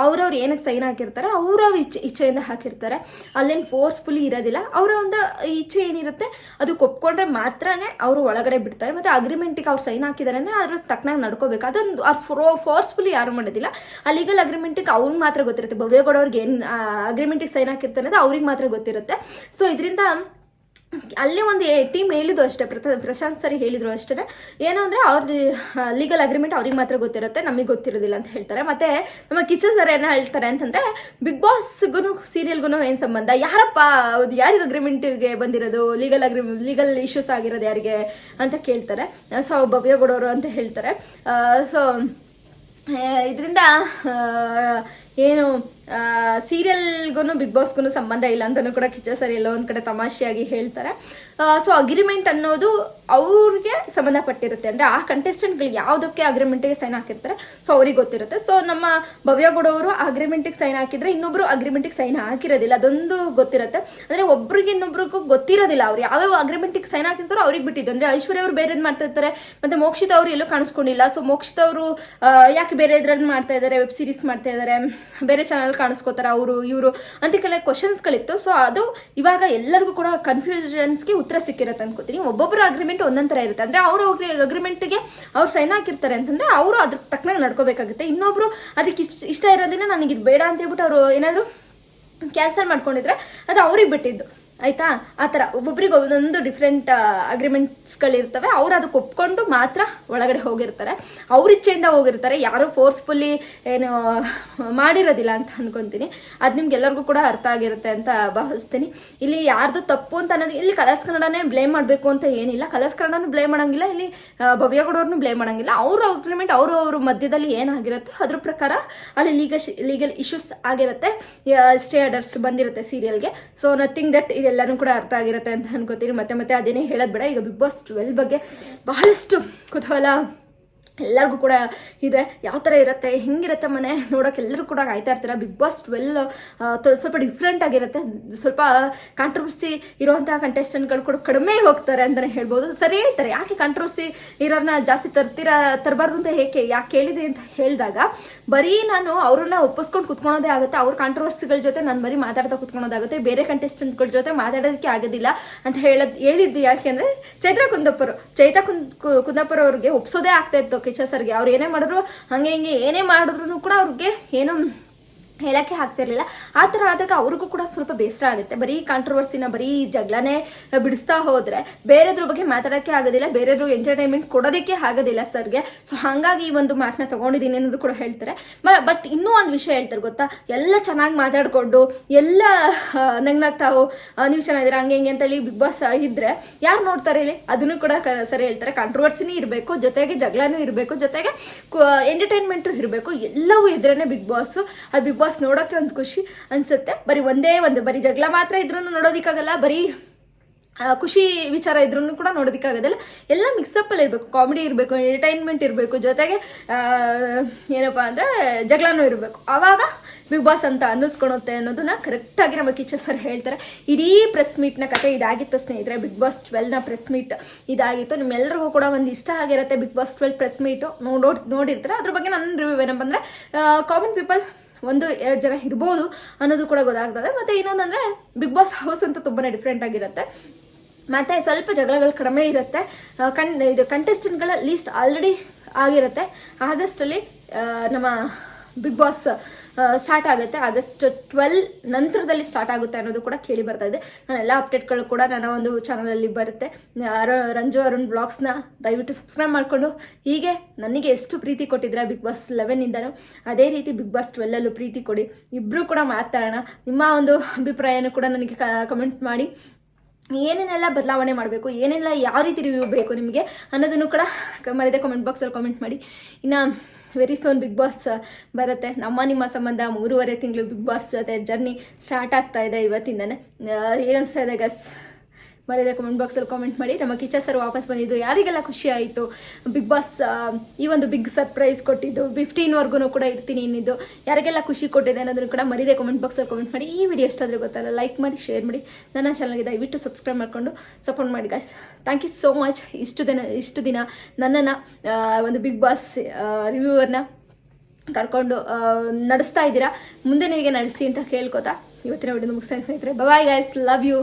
ಅವ್ರವ್ರು ಏನಕ್ಕೆ ಸೈನ್ ಹಾಕಿರ್ತಾರೆ, ಅವ್ರ ಇಚ್ಛೆ ಇಚ್ಛೆಯಿಂದ ಹಾಕಿರ್ತಾರೆ. ಅಲ್ಲೇನು ಫೋರ್ಸ್ಫುಲಿ ಇರೋದಿಲ್ಲ. ಅವರ ಒಂದು ಇಚ್ಛೆ ಏನಿರುತ್ತೆ, ಅದು ಒಪ್ಕೊಂಡ್ರೆ ಮಾತ್ರನೇ ಅವರು ಒಳಗಡೆ ಬಿಡ್ತಾರೆ, ಮತ್ತೆ ಅಗ್ರಿಮೆಂಟಿಗೆ ಅವ್ರು ಸೈನ್ ಹಾಕಿದ್ದಾರೆ ಅಂದರೆ ಅದ್ರ ತಕ್ಕನಾಗಿ ನಡ್ಕೋಬೇಕು. ಅದೊಂದು ಅವ್ರು ಫೋರ್ಸ್ಫುಲಿ ಯಾರು ಮಾಡೋದಿಲ್ಲ. ಆ ಲೀಗಲ್ ಅಗ್ರಿಮೆಂಟಿಗೆ ಅವ್ರಿಗೆ ಮಾತ್ರ ಗೊತ್ತಿರುತ್ತೆ. ಭವ್ಯಗೌಡ ಅವ್ರಿಗೆ ಏನು ಅಗ್ರಿಮೆಂಟಿಗೆ ಸೈನ್ ಹಾಕಿರ್ತಾರೆ ಅನ್ನೋದು ಅವ್ರಿಗೆ ಮಾತ್ರ ಗೊತ್ತಿರುತ್ತೆ. ಸೊ ಇದರಿಂದ ಅಲ್ಲಿ ಒಂದು ಟೀಮ್ ಹೇಳಿದ್ರು ಅಷ್ಟೇ ಪ್ರಶಾಂತ್ ಸರಿ ಹೇಳಿದ್ರು ಅಷ್ಟೇ. ಏನು ಅಂದರೆ ಅವ್ರ ಲೀಗಲ್ ಅಗ್ರಿಮೆಂಟ್ ಅವ್ರಿಗೆ ಮಾತ್ರ ಗೊತ್ತಿರುತ್ತೆ, ನಮಗೆ ಗೊತ್ತಿರೋದಿಲ್ಲ ಅಂತ ಹೇಳ್ತಾರೆ. ಮತ್ತೆ ನಮ್ಮ ಕಿಚನ್ ಸರ್ ಏನೋ ಹೇಳ್ತಾರೆ ಅಂತಂದ್ರೆ ಬಿಗ್ ಬಾಸ್ಗೂ ಸೀರಿಯಲ್ಗೂ ಏನು ಸಂಬಂಧ? ಯಾರಪ್ಪ ಯಾರಿಗೆ ಅಗ್ರಿಮೆಂಟ್ಗೆ ಬಂದಿರೋದು? ಲೀಗಲ್ ಅಗ್ರಿಮೆಂಟ್ ಲೀಗಲ್ ಇಶ್ಯೂಸ್ ಆಗಿರೋದು ಯಾರಿಗೆ? ಅಂತ ಕೇಳ್ತಾರೆ. ಸೊ ಬಬ್ಯಗೌಡವರು ಅಂತ ಹೇಳ್ತಾರೆ. ಸೊ ಇದರಿಂದ ಏನು ಸೀರಿಯಲ್ಗೂ ಬಿಗ್ ಬಾಸ್ಗೂ ಸಂಬಂಧ ಇಲ್ಲ ಅಂತಲೂ ಕೂಡ ಕಿಚ್ಚ ಸರ್ ಎಲ್ಲೋ ಒಂದು ಕಡೆ ತಮಾಷೆಯಾಗಿ ಹೇಳ್ತಾರೆ. ಸೊ ಅಗ್ರಿಮೆಂಟ್ ಅನ್ನೋದು ಅವ್ರಿಗೆ ಸಂಬಂಧಪಟ್ಟಿರುತ್ತೆ. ಅಂದರೆ ಆ ಕಂಟೆಸ್ಟೆಂಟ್ಗಳು ಯಾವುದಕ್ಕೆ ಅಗ್ರಿಮೆಂಟಿಗೆ ಸೈನ್ ಹಾಕಿರ್ತಾರೆ ಸೊ ಅವ್ರಿಗೆ ಗೊತ್ತಿರುತ್ತೆ. ಸೊ ನಮ್ಮ ಭವ್ಯಗೌಡವರು ಅಗ್ರಿಮೆಂಟಿಗೆ ಸೈನ್ ಹಾಕಿದ್ರೆ ಇನ್ನೊಬ್ರು ಅಗ್ರಿಮೆಂಟಿಗೆ ಸೈನ್ ಹಾಕಿರೋದಿಲ್ಲ. ಅದೊಂದು ಗೊತ್ತಿರುತ್ತೆ. ಅಂದರೆ ಒಬ್ರಿಗೆ ಇನ್ನೊಬ್ರಿಗೂ ಗೊತ್ತಿರೋದಿಲ್ಲ ಅವ್ರು ಯಾವ್ಯಾವ ಅಗ್ರಿಮೆಂಟಿಗೆ ಸೈನ್ ಹಾಕಿರ್ತಾರೋ ಅವ್ರಿಗೆ ಬಿಟ್ಟಿದ್ದು. ಅಂದರೆ ಐಶ್ವರ್ಯ ಅವರು ಬೇರೆ ಮಾಡ್ತಾ ಇರ್ತಾರೆ ಮತ್ತೆ ಮೋಕ್ಷಿತ ಅವರು ಎಲ್ಲೂ ಕಾಣಿಸ್ಕೊಂಡಿಲ್ಲ. ಸೊ ಮೋಕ್ಷಿತ ಅವರು ಯಾಕೆ ಬೇರೆ ಇದ್ರಲ್ಲಿ ಮಾಡ್ತಾ ಇದ್ದಾರೆ ವೆಬ್ ಸೀರೀಸ್ ಮಾಡ್ತಾ ಇದ್ದಾರೆ ಬೇರೆ ಚಾನಲ್ ಕಾಣಿಸ್ಕೋತಾರೆ ಅವರು, ಇವರು ಅಂತ ಕೆಲ ಕ್ವಶನ್ಸ್ಗಳಿತ್ತು ಸೊ ಅದು ಇವಾಗ ಎಲ್ಲರಿಗೂ ಕೂಡ ಕನ್ಫ್ಯೂಷನ್ಸ್ಗೆ ಉತ್ತರ ಸಿಕ್ಕಿರುತ್ತೆ ಅನ್ಕೋತೀನಿ. ಒಬ್ಬೊಬ್ಬರು ಅಗ್ರಿಮೆಂಟ್ ಒಂದೊಂದ್ ಥರ ಇರುತ್ತೆ. ಅಂದ್ರೆ ಅವ್ರ ಅಗ್ರಿಮೆಂಟ್ಗೆ ಅವ್ರು ಸೈನ್ ಹಾಕಿರ್ತಾರೆ ಅಂತಂದ್ರೆ ಅವರು ಅದ್ರ ತಕ್ಕನಾಗಿ ನಡ್ಕೋಬೇಕಾಗುತ್ತೆ. ಇನ್ನೊಬ್ರು ಅದಕ್ಕೆ ಇಷ್ಟ ಇಷ್ಟ ಇರೋದಿನ ನನಗೆ ಇದು ಬೇಡ ಅಂತ ಹೇಳ್ಬಿಟ್ಟು ಅವರು ಏನಾದ್ರು ಕ್ಯಾನ್ಸಲ್ ಮಾಡ್ಕೊಂಡಿದ್ರೆ ಅದು ಅವ್ರಿಗೆ ಬಿಟ್ಟಿದ್ದು. ಆಯ್ತಾ? ಆ ಥರ ಒಬ್ಬೊಬ್ರಿಗೆ ಒಂದೊಂದು ಡಿಫ್ರೆಂಟ್ ಅಗ್ರಿಮೆಂಟ್ಸ್ಗಳಿರ್ತವೆ ಅವ್ರು ಅದಕ್ಕೆ ಒಪ್ಕೊಂಡು ಮಾತ್ರ ಒಳಗಡೆ ಹೋಗಿರ್ತಾರೆ. ಅವ್ರ ಇಚ್ಛೆಯಿಂದ ಹೋಗಿರ್ತಾರೆ. ಯಾರು ಫೋರ್ಸ್ಫುಲ್ಲಿ ಏನು, ಮಾಡಿರೋದಿಲ್ಲ ಅಂತ ಅನ್ಕೊಂತೀನಿ. ಅದು ನಿಮ್ಗೆಲ್ಲರಿಗೂ ಕೂಡ ಅರ್ಥ ಆಗಿರುತ್ತೆ ಅಂತ ಭಾವಿಸ್ತೀನಿ. ಇಲ್ಲಿ ಯಾರ್ದು ತಪ್ಪು ಅಂತ ಅನ್ನೋದು, ಇಲ್ಲಿ ಕಲರ್ಸ್ ಕನ್ನಡನೇ ಬ್ಲೇಮ್ ಮಾಡಬೇಕು ಅಂತ ಏನಿಲ್ಲ. ಕಲರ್ಸ್ ಕನ್ನಡನೂ ಬ್ಲೇಮ್ ಮಾಡಂಗಿಲ್ಲ. ಇಲ್ಲಿ ಭವ್ಯಗೌಡವ್ರನ್ನೂ ಬ್ಲೇಮ್ ಮಾಡಂಗಿಲ್ಲ. ಅವ್ರ ಅಗ್ರಿಮೆಂಟ್ ಅವರು ಅವ್ರ ಮಧ್ಯದಲ್ಲಿ ಏನಾಗಿರುತ್ತೋ, ಅದ್ರ ಪ್ರಕಾರ ಅಲ್ಲಿ ಲೀಗಲ್ ಲೀಗಲ್ ಇಶ್ಯೂಸ್ ಆಗಿರುತ್ತೆ. ಸ್ಟೇ ಆರ್ಡರ್ಸ್ ಬಂದಿರುತ್ತೆ ಸೀರಿಯಲ್ಗೆ ಸೊ ನಥಿಂಗ್ ದಟ್ ಇದೆಲ್ಲನೂ ಕೂಡ ಅರ್ಥ ಆಗಿರುತ್ತೆ ಅಂತ ಅನ್ಕೋತೀನಿ ಮತ್ತೆ ಮತ್ತೆ ಅದೇನೇ ಹೇಳೋದು ಬೇಡ. ಈಗ ಬಿಗ್ ಬಾಸ್ ಟ್ವೆಲ್ ಬಗ್ಗೆ ಬಹಳಷ್ಟು ಕುತೂಹಲ ಎಲ್ಲರಿಗೂ ಕೂಡ ಇದೆ. ಯಾವ ಥರ ಇರುತ್ತೆ, ಹೆಂಗಿರುತ್ತೆ ಮನೆ ನೋಡೋಕೆ ಎಲ್ಲರೂ ಕೂಡ ಕಾಯ್ತಾ ಇರ್ತಾರೆ? ಬಿಗ್ ಬಾಸ್ ಟ್ವೆಲ್ ಸ್ವಲ್ಪ ಡಿಫ್ರೆಂಟ್ ಆಗಿರುತ್ತೆ. ಸ್ವಲ್ಪ ಕಾಂಟ್ರವರ್ಸಿ ಇರುವಂತಹ ಕಂಟೆಸ್ಟೆಂಟ್ಗಳು ಕೂಡ ಕಡಿಮೆ ಹೋಗ್ತಾರೆ ಅಂತಲೇ ಹೇಳ್ಬೋದು. ಸರಿ ಹೇಳ್ತಾರೆ. ಯಾಕೆ ಕಾಂಟ್ರವರ್ಸಿ ಇರೋರನ್ನ ಜಾಸ್ತಿ ತರ್ತೀರಾ, ತರಬಾರ್ದು ಅಂತ ಹೇಗೆ, ಯಾಕೆ ಕೇಳಿದೆ ಅಂತ ಹೇಳಿದಾಗ, ಬರೀ ನಾನು ಅವ್ರನ್ನ ಒಪ್ಪಿಸ್ಕೊಂಡು ಕುತ್ಕೊಳೋದೇ ಆಗುತ್ತೆ. ಅವ್ರ ಕಾಂಟ್ರವರ್ಸಿಗಳ ಜೊತೆ ನಾನು ಬರೀ ಮಾತಾಡ್ತಾ ಕುತ್ಕೊಳೋದಾಗುತ್ತೆ ಬೇರೆ ಕಂಟೆಸ್ಟೆಂಟ್ಗಳ ಜೊತೆ ಮಾತಾಡೋದಕ್ಕೆ ಆಗೋದಿಲ್ಲ ಅಂತ ಹೇಳೋದು, ಹೇಳಿದ್ದು ಯಾಕೆಂದ್ರೆ ಚೈತ್ರ ಕುಂದಪ್ಪರು, ಚೈತ್ರ ಕುಂದ್, ಕುಂದಪ್ಪರವ್ರಿಗೆ ಒಪ್ಸೋದೇ ಆಗ್ತಾ ಇತ್ತು. ಕಿಚ್ಚ ಸರ್ಗೆ ಅವ್ರು ಏನೇ ಮಾಡಿದ್ರು ಹಂಗೆ ಹಿಂಗೆ ಏನೇ ಮಾಡಿದ್ರು ಕೂಡ ಅವ್ರಿಗೆ ಏನು ಹೇಳಕ್ಕೆ ಆಗ್ತಿರ್ಲಿಲ್ಲ. ಆ ಥರ ಆದಾಗ ಅವ್ರಿಗೂ ಕೂಡ ಸ್ವಲ್ಪ ಬೇಸರ ಆಗುತ್ತೆ. ಬರೀ ಕಾಂಟ್ರವರ್ಸಿನ ಬರೀ ಜಗಳನೇ ಬಿಡಿಸ್ತಾ ಹೋದ್ರೆ ಬೇರೆದ್ರ ಬಗ್ಗೆ ಮಾತಾಡೋಕ್ಕೆ ಆಗೋದಿಲ್ಲ ಬೇರೆದ್ರು ಎಂಟರ್ಟೈನ್ಮೆಂಟ್ ಕೊಡೋದಕ್ಕೆ ಆಗೋದಿಲ್ಲ ಸರ್ಗೆ. ಸೊ ಹಾಗಾಗಿ ಈ ಒಂದು ಮಾತನ್ನ ತಗೊಂಡಿದ್ದೀನಿ ಅನ್ನೋದು ಕೂಡ ಹೇಳ್ತಾರೆ. ಬಟ್ ಇನ್ನೂ ಒಂದು ವಿಷಯ ಹೇಳ್ತಾರೆ ಗೊತ್ತಾ? ಎಲ್ಲ ಚೆನ್ನಾಗಿ ಮಾತಾಡ್ಕೊಂಡು, ಎಲ್ಲ ನಗ್ನಾಗ್ತಾವು ನೀವು ಚೆನ್ನಾಗಿದ್ದೀರಾ, ಹಂಗೆ ಹಿಂಗೆ ಅಂತೇಳಿ ಬಿಗ್ ಬಾಸ್ ಇದ್ರೆ ಯಾರು ನೋಡ್ತಾರೆ ಹೇಳಿ? ಅದನ್ನು ಕೂಡ ಸರಿ ಹೇಳ್ತಾರೆ. ಕಾಂಟ್ರವರ್ಸಿನೂ ಇರಬೇಕು, ಜೊತೆಗೆ ಜಗಳನೂ ಇರಬೇಕು, ಜೊತೆಗೆ ಎಂಟರ್ಟೈನ್ಮೆಂಟು ಇರಬೇಕು. ಎಲ್ಲವೂ ಇದ್ರೇನೆ ಬಿಗ್ ಬಾಸ್. ಆ ಬಿಗ್ ಬಾಸ್ ಬಾಸ್ ನೋಡೋಕ್ಕೆ ಒಂದು ಖುಷಿ ಅನಿಸುತ್ತೆ. ಬರೀ ಒಂದೇ ಒಂದು, ಬರೀ ಜಗಳ ಮಾತ್ರ ಇದ್ರೂ ನೋಡೋದಿಕ್ಕಾಗಲ್ಲ, ಬರೀ ಖುಷಿ ವಿಚಾರ ಇದ್ರೂ ಕೂಡ ನೋಡೋದಕ್ಕಾಗೋದಿಲ್ಲ. ಎಲ್ಲ ಮಿಕ್ಸಪ್ಪಲ್ಲಿ ಇರಬೇಕು. ಕಾಮಿಡಿ ಇರಬೇಕು ಎಂಟರ್ಟೈನ್ಮೆಂಟ್ ಇರಬೇಕು, ಜೊತೆಗೆ ಏನಪ್ಪ ಅಂದರೆ ಜಗಳನೂ ಇರಬೇಕು. ಆವಾಗ ಬಿಗ್ ಬಾಸ್ ಅಂತ ಅನ್ನಿಸ್ಕೊಳುತ್ತೆ ಅನ್ನೋದನ್ನ ಕರೆಕ್ಟಾಗಿ ನಮ್ಮ ಕಿಚ್ಚ ಸರ್ ಹೇಳ್ತಾರೆ. ಇಡೀ ಪ್ರೆಸ್ ಮೀಟ್ನ ಕತೆ ಇದಾಗಿತ್ತು ಸ್ನೇಹಿತರೆ. ಬಿಗ್ ಬಾಸ್ ಟ್ವೆಲ್ನ ಪ್ರೆಸ್ ಮೀಟ್ ಇದಾಗಿತ್ತು. ನಿಮ್ಮೆಲ್ಲರಿಗೂ ಕೂಡ ಒಂದು ಇಷ್ಟ ಆಗಿರುತ್ತೆ Bigg Boss twelve press meet ನೋಡೋ, ನೋಡಿರ್ತಾರೆ? ಅದ್ರ ಬಗ್ಗೆ ನನ್ನ ರಿವ್ಯೂ ಏನಪ್ಪ ಅಂದರೆ ಕಾಮನ್ ಪೀಪಲ್ ಒಂದು, ಎರಡು ಜನ ಇರ್ಬೋದು ಅನ್ನೋದು ಕೂಡ ಗೊತ್ತಾಗ್ತದೆ. ಮತ್ತು ಇನ್ನೊಂದಂದರೆ ಬಿಗ್ ಬಾಸ್ ಹೌಸ್ ಅಂತ ತುಂಬಾ ಡಿಫ್ರೆಂಟ್ ಆಗಿರುತ್ತೆ. ಮತ್ತು ಸ್ವಲ್ಪ ಜಗಳಗಳು ಕಡಿಮೆ ಇರುತ್ತೆ. ಕಣ್, ಇದು ಕಂಟೆಸ್ಟೆಂಟ್ಗಳ ಲೀಸ್ಟ್ ಆಲ್ರೆಡಿ ಆಗಿರುತ್ತೆ. ಆಗಸ್ಟಲ್ಲಿ ನಮ್ಮ ಬಿಗ್ ಬಾಸ್ ಸ್ಟಾರ್ಟ್ ಆಗುತ್ತೆ. ಆಗಸ್ಟ್ ಟ್ವೆಲ್ ನಂತರದಲ್ಲಿ ಸ್ಟಾರ್ಟ್ ಆಗುತ್ತೆ ಅನ್ನೋದು ಕೂಡ ಕೇಳಿ ಬರ್ತಾ ಇದೆ. ಎಲ್ಲ ಅಪ್ಡೇಟ್ಗಳು ಕೂಡ ನನ್ನ ಒಂದು ಚಾನಲಲ್ಲಿ ಬರುತ್ತೆ. ರಂಜು ಅರುಣ್ ಬ್ಲಾಗ್ಸ್ನ ದಯವಿಟ್ಟು ಸಬ್ಸ್ಕ್ರೈಬ್ ಮಾಡಿಕೊಂಡು ಹೀಗೆ ನನಗೆ ಎಷ್ಟು ಪ್ರೀತಿ ಕೊಟ್ಟಿದ್ರೆ ಬಿಗ್ ಬಾಸ್ ಲೆವೆನಿಂದನೂ ಅದೇ ರೀತಿ ಬಿಗ್ ಬಾಸ್ ಟ್ವೆಲ್ಲಲ್ಲೂ ಪ್ರೀತಿ ಕೊಡಿ. ಇಬ್ಬರೂ ಕೂಡ ಮಾತಾಡೋಣ. ನಿಮ್ಮ ಒಂದು ಅಭಿಪ್ರಾಯನೂ ಕೂಡ ನನಗೆ ಕಮೆಂಟ್ ಮಾಡಿ. ಏನೇನೆಲ್ಲ ಬದಲಾವಣೆ ಮಾಡಬೇಕು, ಏನೆಲ್ಲ ಯಾವ ರೀತಿ ರಿವ್ಯೂ ಬೇಕು ನಿಮಗೆ ಅನ್ನೋದನ್ನು ಕೂಡ ಮರಿದೆ ಕಾಮೆಂಟ್ ಬಾಕ್ಸಲ್ಲಿ ಕಾಮೆಂಟ್ ಮಾಡಿ. ಇನ್ನು ವೆರಿ ಸೋನ್ ಬಿಗ್ ಬಾಸ್ ಬರುತ್ತೆ. ನಮ್ಮ ನಿಮ್ಮ ಸಂಬಂಧ ಮೂರುವರೆ ತಿಂಗಳು ಬಿಗ್ ಬಾಸ್ ಜೊತೆ ಜರ್ನಿ ಸ್ಟಾರ್ಟ್ ಆಗ್ತಾ ಇದೆ ಇವತ್ತಿಂದನೇ. ಹೇಗನ್ಸ್ತಾ ಇದೆ ಗಸ್ ಮರಿದೆ ಕಮೆಂಟ್ ಬಾಕ್ಸಲ್ಲಿ ಕಾಮೆಂಟ್ ಮಾಡಿ. ನಮ್ಮ ಕಿಚ್ಚ ಸರ್ ವಾಪಸ್ ಬಂದಿದ್ದು. ಯಾರಿಗೆಲ್ಲ ಖುಷಿ ಆಯಿತು? ಬಿಗ್ ಬಾಸ್ ಈ ಒಂದು ಬಿಗ್ ಸರ್ಪ್ರೈಸ್ ಕೊಟ್ಟಿದ್ದು. ಫಿಫ್ಟೀನ್ವರೆಗೂ ಕೂಡ ಇರ್ತೀನಿ ಇನ್ನಿದ್ದು. ಯಾರಿಗೆಲ್ಲ ಖುಷಿ ಕೊಟ್ಟಿದೆ ಅನ್ನೋದನ್ನು ಕೂಡ ಮರಿದೆ ಕಮೆಂಟ್ ಬಾಕ್ಸಲ್ಲಿ ಕಮೆಂಟ್ ಮಾಡಿ. ಈ ವಿಡಿಯೋ ಎಷ್ಟಾದರೂ ಗೊತ್ತಲ್ಲ ಲೈಕ್ ಮಾಡಿ ಶೇರ್ ಮಾಡಿ. ನನ್ನ ಚಾನಲ್ಗೆ ದಯವಿಟ್ಟು ಸಬ್ಸ್ಕ್ರೈಬ್ ಮಾಡಿಕೊಂಡು ಸಪೋರ್ಟ್ ಮಾಡಿ guys thank you so much ಇಷ್ಟು ದಿನ ಇಷ್ಟು ದಿನ ನನ್ನನ್ನು ಒಂದು ಬಿಗ್ ಬಾಸ್ ರಿವ್ಯೂವರ್ನ ಕರ್ಕೊಂಡು ನಡೆಸ್ತಾ ಇದ್ದೀರಾ? ಮುಂದೆ ನಿಮಗೆ ನಡೆಸಿ ಅಂತ ಕೇಳ್ಕೊತಾ ಇವತ್ತಿನ ವಿಡಿಯೋ ಮುಗಿಸ್ತಾ ಸ್ನೇಹಿತರೆ. Bye guys love you